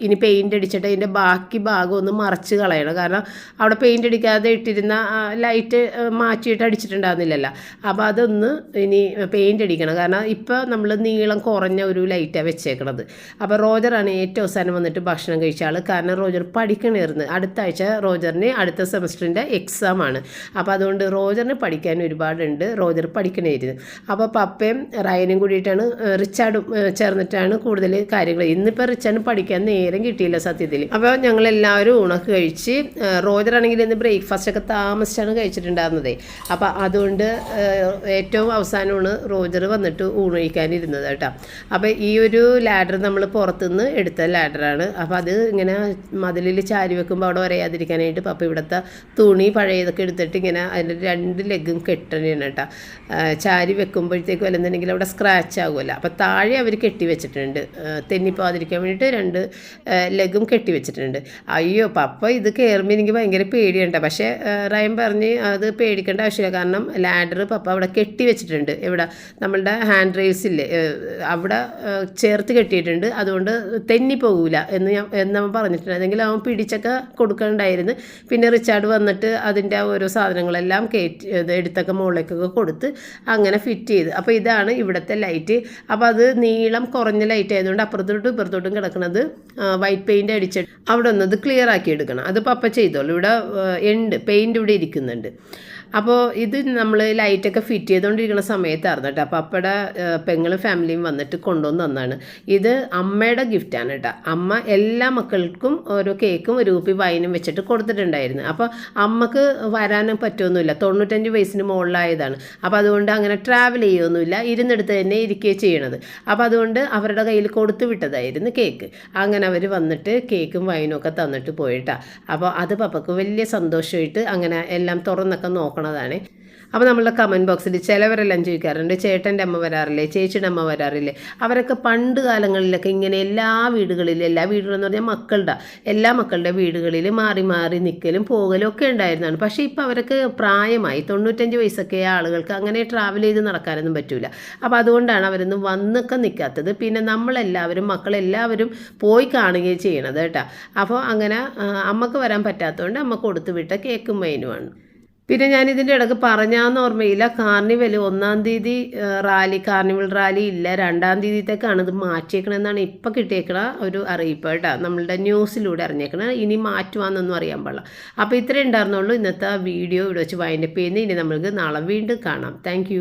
Speaker 1: ഇനി പെയിന്റ് അടിച്ചിട്ട് അതിന്റെ ബാക്കി ഭാഗം ഒന്ന് മറച്ച് കളയണം. കാരണം അവിടെ പെയിന്റ് അടിക്കാതെ ഇട്ടിരുന്ന ലൈറ്റ് മാറ്റിയിട്ട് അടിച്ചിട്ടുണ്ടായിരുന്നില്ലല്ലോ. അപ്പോൾ അതൊന്ന് ഇനി പെയിന്റ് അടിക്കണം. കാരണം ഇപ്പോൾ നമ്മൾ നീളം കുറഞ്ഞ ഒരു ലൈറ്റാണ് വെച്ചേക്കണത്. അപ്പോൾ റോജറാണ് ഏറ്റവും അവസാനം വന്നിട്ട് ഭക്ഷണം കഴിച്ച ആൾ കാരണം റോജർ പഠിക്കണമായിരുന്നു അടുത്ത ആഴ്ച റോജറിന് അടുത്ത സെമസ്റ്ററിന്റെ എക്സാം ആണ്. അപ്പോൾ അതുകൊണ്ട് റോജറിന് പഠിക്കാൻ ഒരുപാടുണ്ട്. റോജർ പഠിക്കണമായിരുന്നു അപ്പോൾ പപ്പയും റയനും കൂടിയിട്ടാണ് റിച്ചാർഡും ചേർന്നിട്ടാണ് കൂടുതൽ കാര്യങ്ങൾ. ഇന്നിപ്പോൾ റിച്ചാർഡ് പഠിക്കാൻ നേരം കിട്ടിയില്ല സത്യത്തിൽ. അപ്പോൾ ഞങ്ങൾ എല്ലാവരും ഊണൊക്കെ കഴിച്ച് റോജർ ആണെങ്കിൽ ഇന്ന് ബ്രേക്ക്ഫാസ്റ്റ് ഒക്കെ താമസിച്ചാണ് കഴിച്ചിട്ടുണ്ടായിരുന്നത്. അപ്പോൾ അതുകൊണ്ട് ഏറ്റവും അവസാനമാണ് റോജർ വന്നിട്ട് ഊണ് കഴിക്കാനിരുന്നത് കേട്ടോ. അപ്പോൾ ഈ ഒരു ലാഡർ നമ്മൾ പുറത്തുനിന്ന് എടുത്ത ലാഡറാണ് അപ്പോൾ അത് ഇങ്ങനെ മതിലിൽ ചാരി വെക്കുമ്പോൾ അവിടെ വരയാതിരിക്കാനായിട്ട് പപ്പ ഇവിടുത്തെ തുണി പഴയതൊക്കെ എടുത്തിട്ട് ഇങ്ങനെ അതിന്റെ രണ്ട് ലെഗും കെട്ടണേണ് ചാരി വെക്കുമ്പോഴത്തേക്കും അല്ലെന്നുണ്ടെങ്കിൽ അവിടെ സ്ക്രാച്ച് ആകുമല്ലോ. അപ്പോൾ താഴെ അവർ കെട്ടി വെച്ചിട്ടുണ്ട്. ആ, തെന്നിപ്പോകാതിരിക്കാൻ വേണ്ടിയിട്ട് രണ്ട് ലെഗും കെട്ടി വെച്ചിട്ടുണ്ട്. അയ്യോ പപ്പ ഇത് കയറുമ്പോൾ എനിക്ക് ഭയങ്കര പേടിയുണ്ട്. പക്ഷേ റയം പറഞ്ഞ് അത് പേടിക്കേണ്ട ആവശ്യമില്ല. കാരണം ലാഡർ പപ്പ അവിടെ കെട്ടി വെച്ചിട്ടുണ്ട്. ഇവിടെ നമ്മളുടെ ഹാൻഡ് റെയിൽസില്ലേ അവിടെ ചേർത്ത് കെട്ടിയിട്ടുണ്ട്. അതുകൊണ്ട് തെന്നി പോകൂല എന്ന് ഞാൻ എന്ന് അവൻ അല്ലെങ്കിൽ അവൻ പിടിച്ചൊക്കെ കൊടുക്കണ്ടായിരുന്നു. പിന്നെ റിച്ചാർഡ് വന്നിട്ട് അതിന്റെ ഓരോ സാധനങ്ങളെല്ലാം കയറ്റി എടുത്തൊക്കെ മുകളിലേക്കൊക്കെ കൊടുത്ത് അങ്ങനെ ഫിറ്റ് ചെയ്ത്. അപ്പോൾ ഇതാണ് ഇവിടുത്തെ ലൈറ്റ് അപ്പോൾ അത് നീളം കുറഞ്ഞ ലൈറ്റ് ആയതുകൊണ്ട് അപ്പുറത്തോട്ടും ഇപ്പുറത്തോട്ടും കിടക്കുന്നത് വൈറ്റ് പെയിന്റ് അടിച്ചിട്ട് അവിടെ ഒന്ന് അത് ക്ലിയർ ആക്കി എടുക്കണം. അതിപ്പോൾ അപ്പം ചെയ്തോളൂ. ഇവിടെ ഉണ്ട് പെയിന്റ് ഇവിടെ ഇരിക്കുന്നുണ്ട്. അപ്പോൾ ഇത് നമ്മൾ ലൈറ്റൊക്കെ ഫിറ്റ് ചെയ്തുകൊണ്ടിരിക്കുന്ന സമയത്തായിരുന്നു കേട്ടോ അപ്പോൾ അപ്പടെ പെങ്ങളും ഫാമിലിയും വന്നിട്ട് കൊണ്ടുവന്ന് തന്നാണ്. ഇത് അമ്മയുടെ ഗിഫ്റ്റാണ് കേട്ടോ അമ്മ എല്ലാ മക്കൾക്കും ഓരോ കേക്കും ഒരു കുപ്പി വൈനും വെച്ചിട്ട് കൊടുത്തിട്ടുണ്ടായിരുന്നു. അപ്പോൾ അമ്മയ്ക്ക് വരാനും പറ്റുമൊന്നുമില്ല തൊണ്ണൂറ്റഞ്ച് വയസ്സിന് മുകളിലായതാണ് അപ്പോൾ അതുകൊണ്ട് അങ്ങനെ ട്രാവൽ ചെയ്യുമൊന്നുമില്ല ഇരുന്നെടുത്ത് തന്നെ ഇരിക്കുകയും ചെയ്യണത്. അപ്പോൾ അതുകൊണ്ട് അവരുടെ കയ്യിൽ കൊടുത്തു വിട്ടതായിരുന്നു കേക്ക് അങ്ങനെ അവർ വന്നിട്ട് കേക്കും വൈനും ഒക്കെ തന്നിട്ട് പോയിട്ടാണ് അപ്പോൾ അത് പപ്പക്ക് വലിയ സന്തോഷമായിട്ട് അങ്ങനെ എല്ലാം തുറന്നൊക്കെ നോക്കണതാണ് അപ്പോൾ നമ്മളുടെ കമന്റ് ബോക്സിൽ ചിലവരെല്ലാം ചോദിക്കാറുണ്ട് ചേട്ടന്റെ അമ്മ വരാറില്ലേ? ചേച്ചിയുടെ അമ്മ വരാറില്ലേ? അവരൊക്കെ പണ്ട് കാലങ്ങളിലൊക്കെ ഇങ്ങനെ എല്ലാ വീടുകളിലും എല്ലാ വീടുകളെന്ന് പറഞ്ഞാൽ മക്കളുടെ എല്ലാ മക്കളുടെ വീടുകളിൽ മാറി മാറി നിൽക്കലും പോകലും ഒക്കെ ഉണ്ടായിരുന്നതാണ്. പക്ഷേ ഇപ്പോൾ അവരൊക്കെ പ്രായമായി തൊണ്ണൂറ്റഞ്ച് വയസ്സൊക്കെ ആളുകൾക്ക് അങ്ങനെ ട്രാവൽ ചെയ്ത് നടക്കാനൊന്നും പറ്റില്ല അപ്പോൾ അതുകൊണ്ടാണ് അവരൊന്നും വന്നൊക്കെ നിൽക്കാത്തത് പിന്നെ നമ്മളെല്ലാവരും മക്കളെല്ലാവരും പോയി കാണുകയും ചെയ്യണത് കേട്ടോ. അപ്പോൾ അങ്ങനെ അമ്മയ്ക്ക് വരാൻ പറ്റാത്തതുകൊണ്ട് അമ്മ കൊടുത്തു വിട്ട കേക്കും വൈനുമാണ്. പിന്നെ ഞാൻ ഇതിന്റെ ഇടയ്ക്ക് പറഞ്ഞാന്ന് ഓർമ്മയില്ല. കാർണിവൽ ഒന്നാം തീയതി റാലി കാർണിവൽ റാലി ഇല്ല. രണ്ടാം തീയതിത്തേക്കാണ് ഇത് മാറ്റിയേക്കണമെന്നാണ് ഇപ്പം കിട്ടിയേക്കണ ഒരു അറിയിപ്പ് കേട്ടോ. നമ്മളുടെ ന്യൂസിലൂടെ അറിഞ്ഞേക്കണ. ഇനി മാറ്റുവാന്നൊന്നും അറിയാൻ പാടില്ല. അപ്പോൾ ഇത്രേ ഉണ്ടായിരുന്നുള്ളൂ. ഇന്നത്തെ വീഡിയോ ഇവിടെ വെച്ച് വൈൻഡപ്പ് ചെയ്യുന്നത് ഇനി നമ്മൾക്ക് നാളെ വീണ്ടും കാണാം. താങ്ക്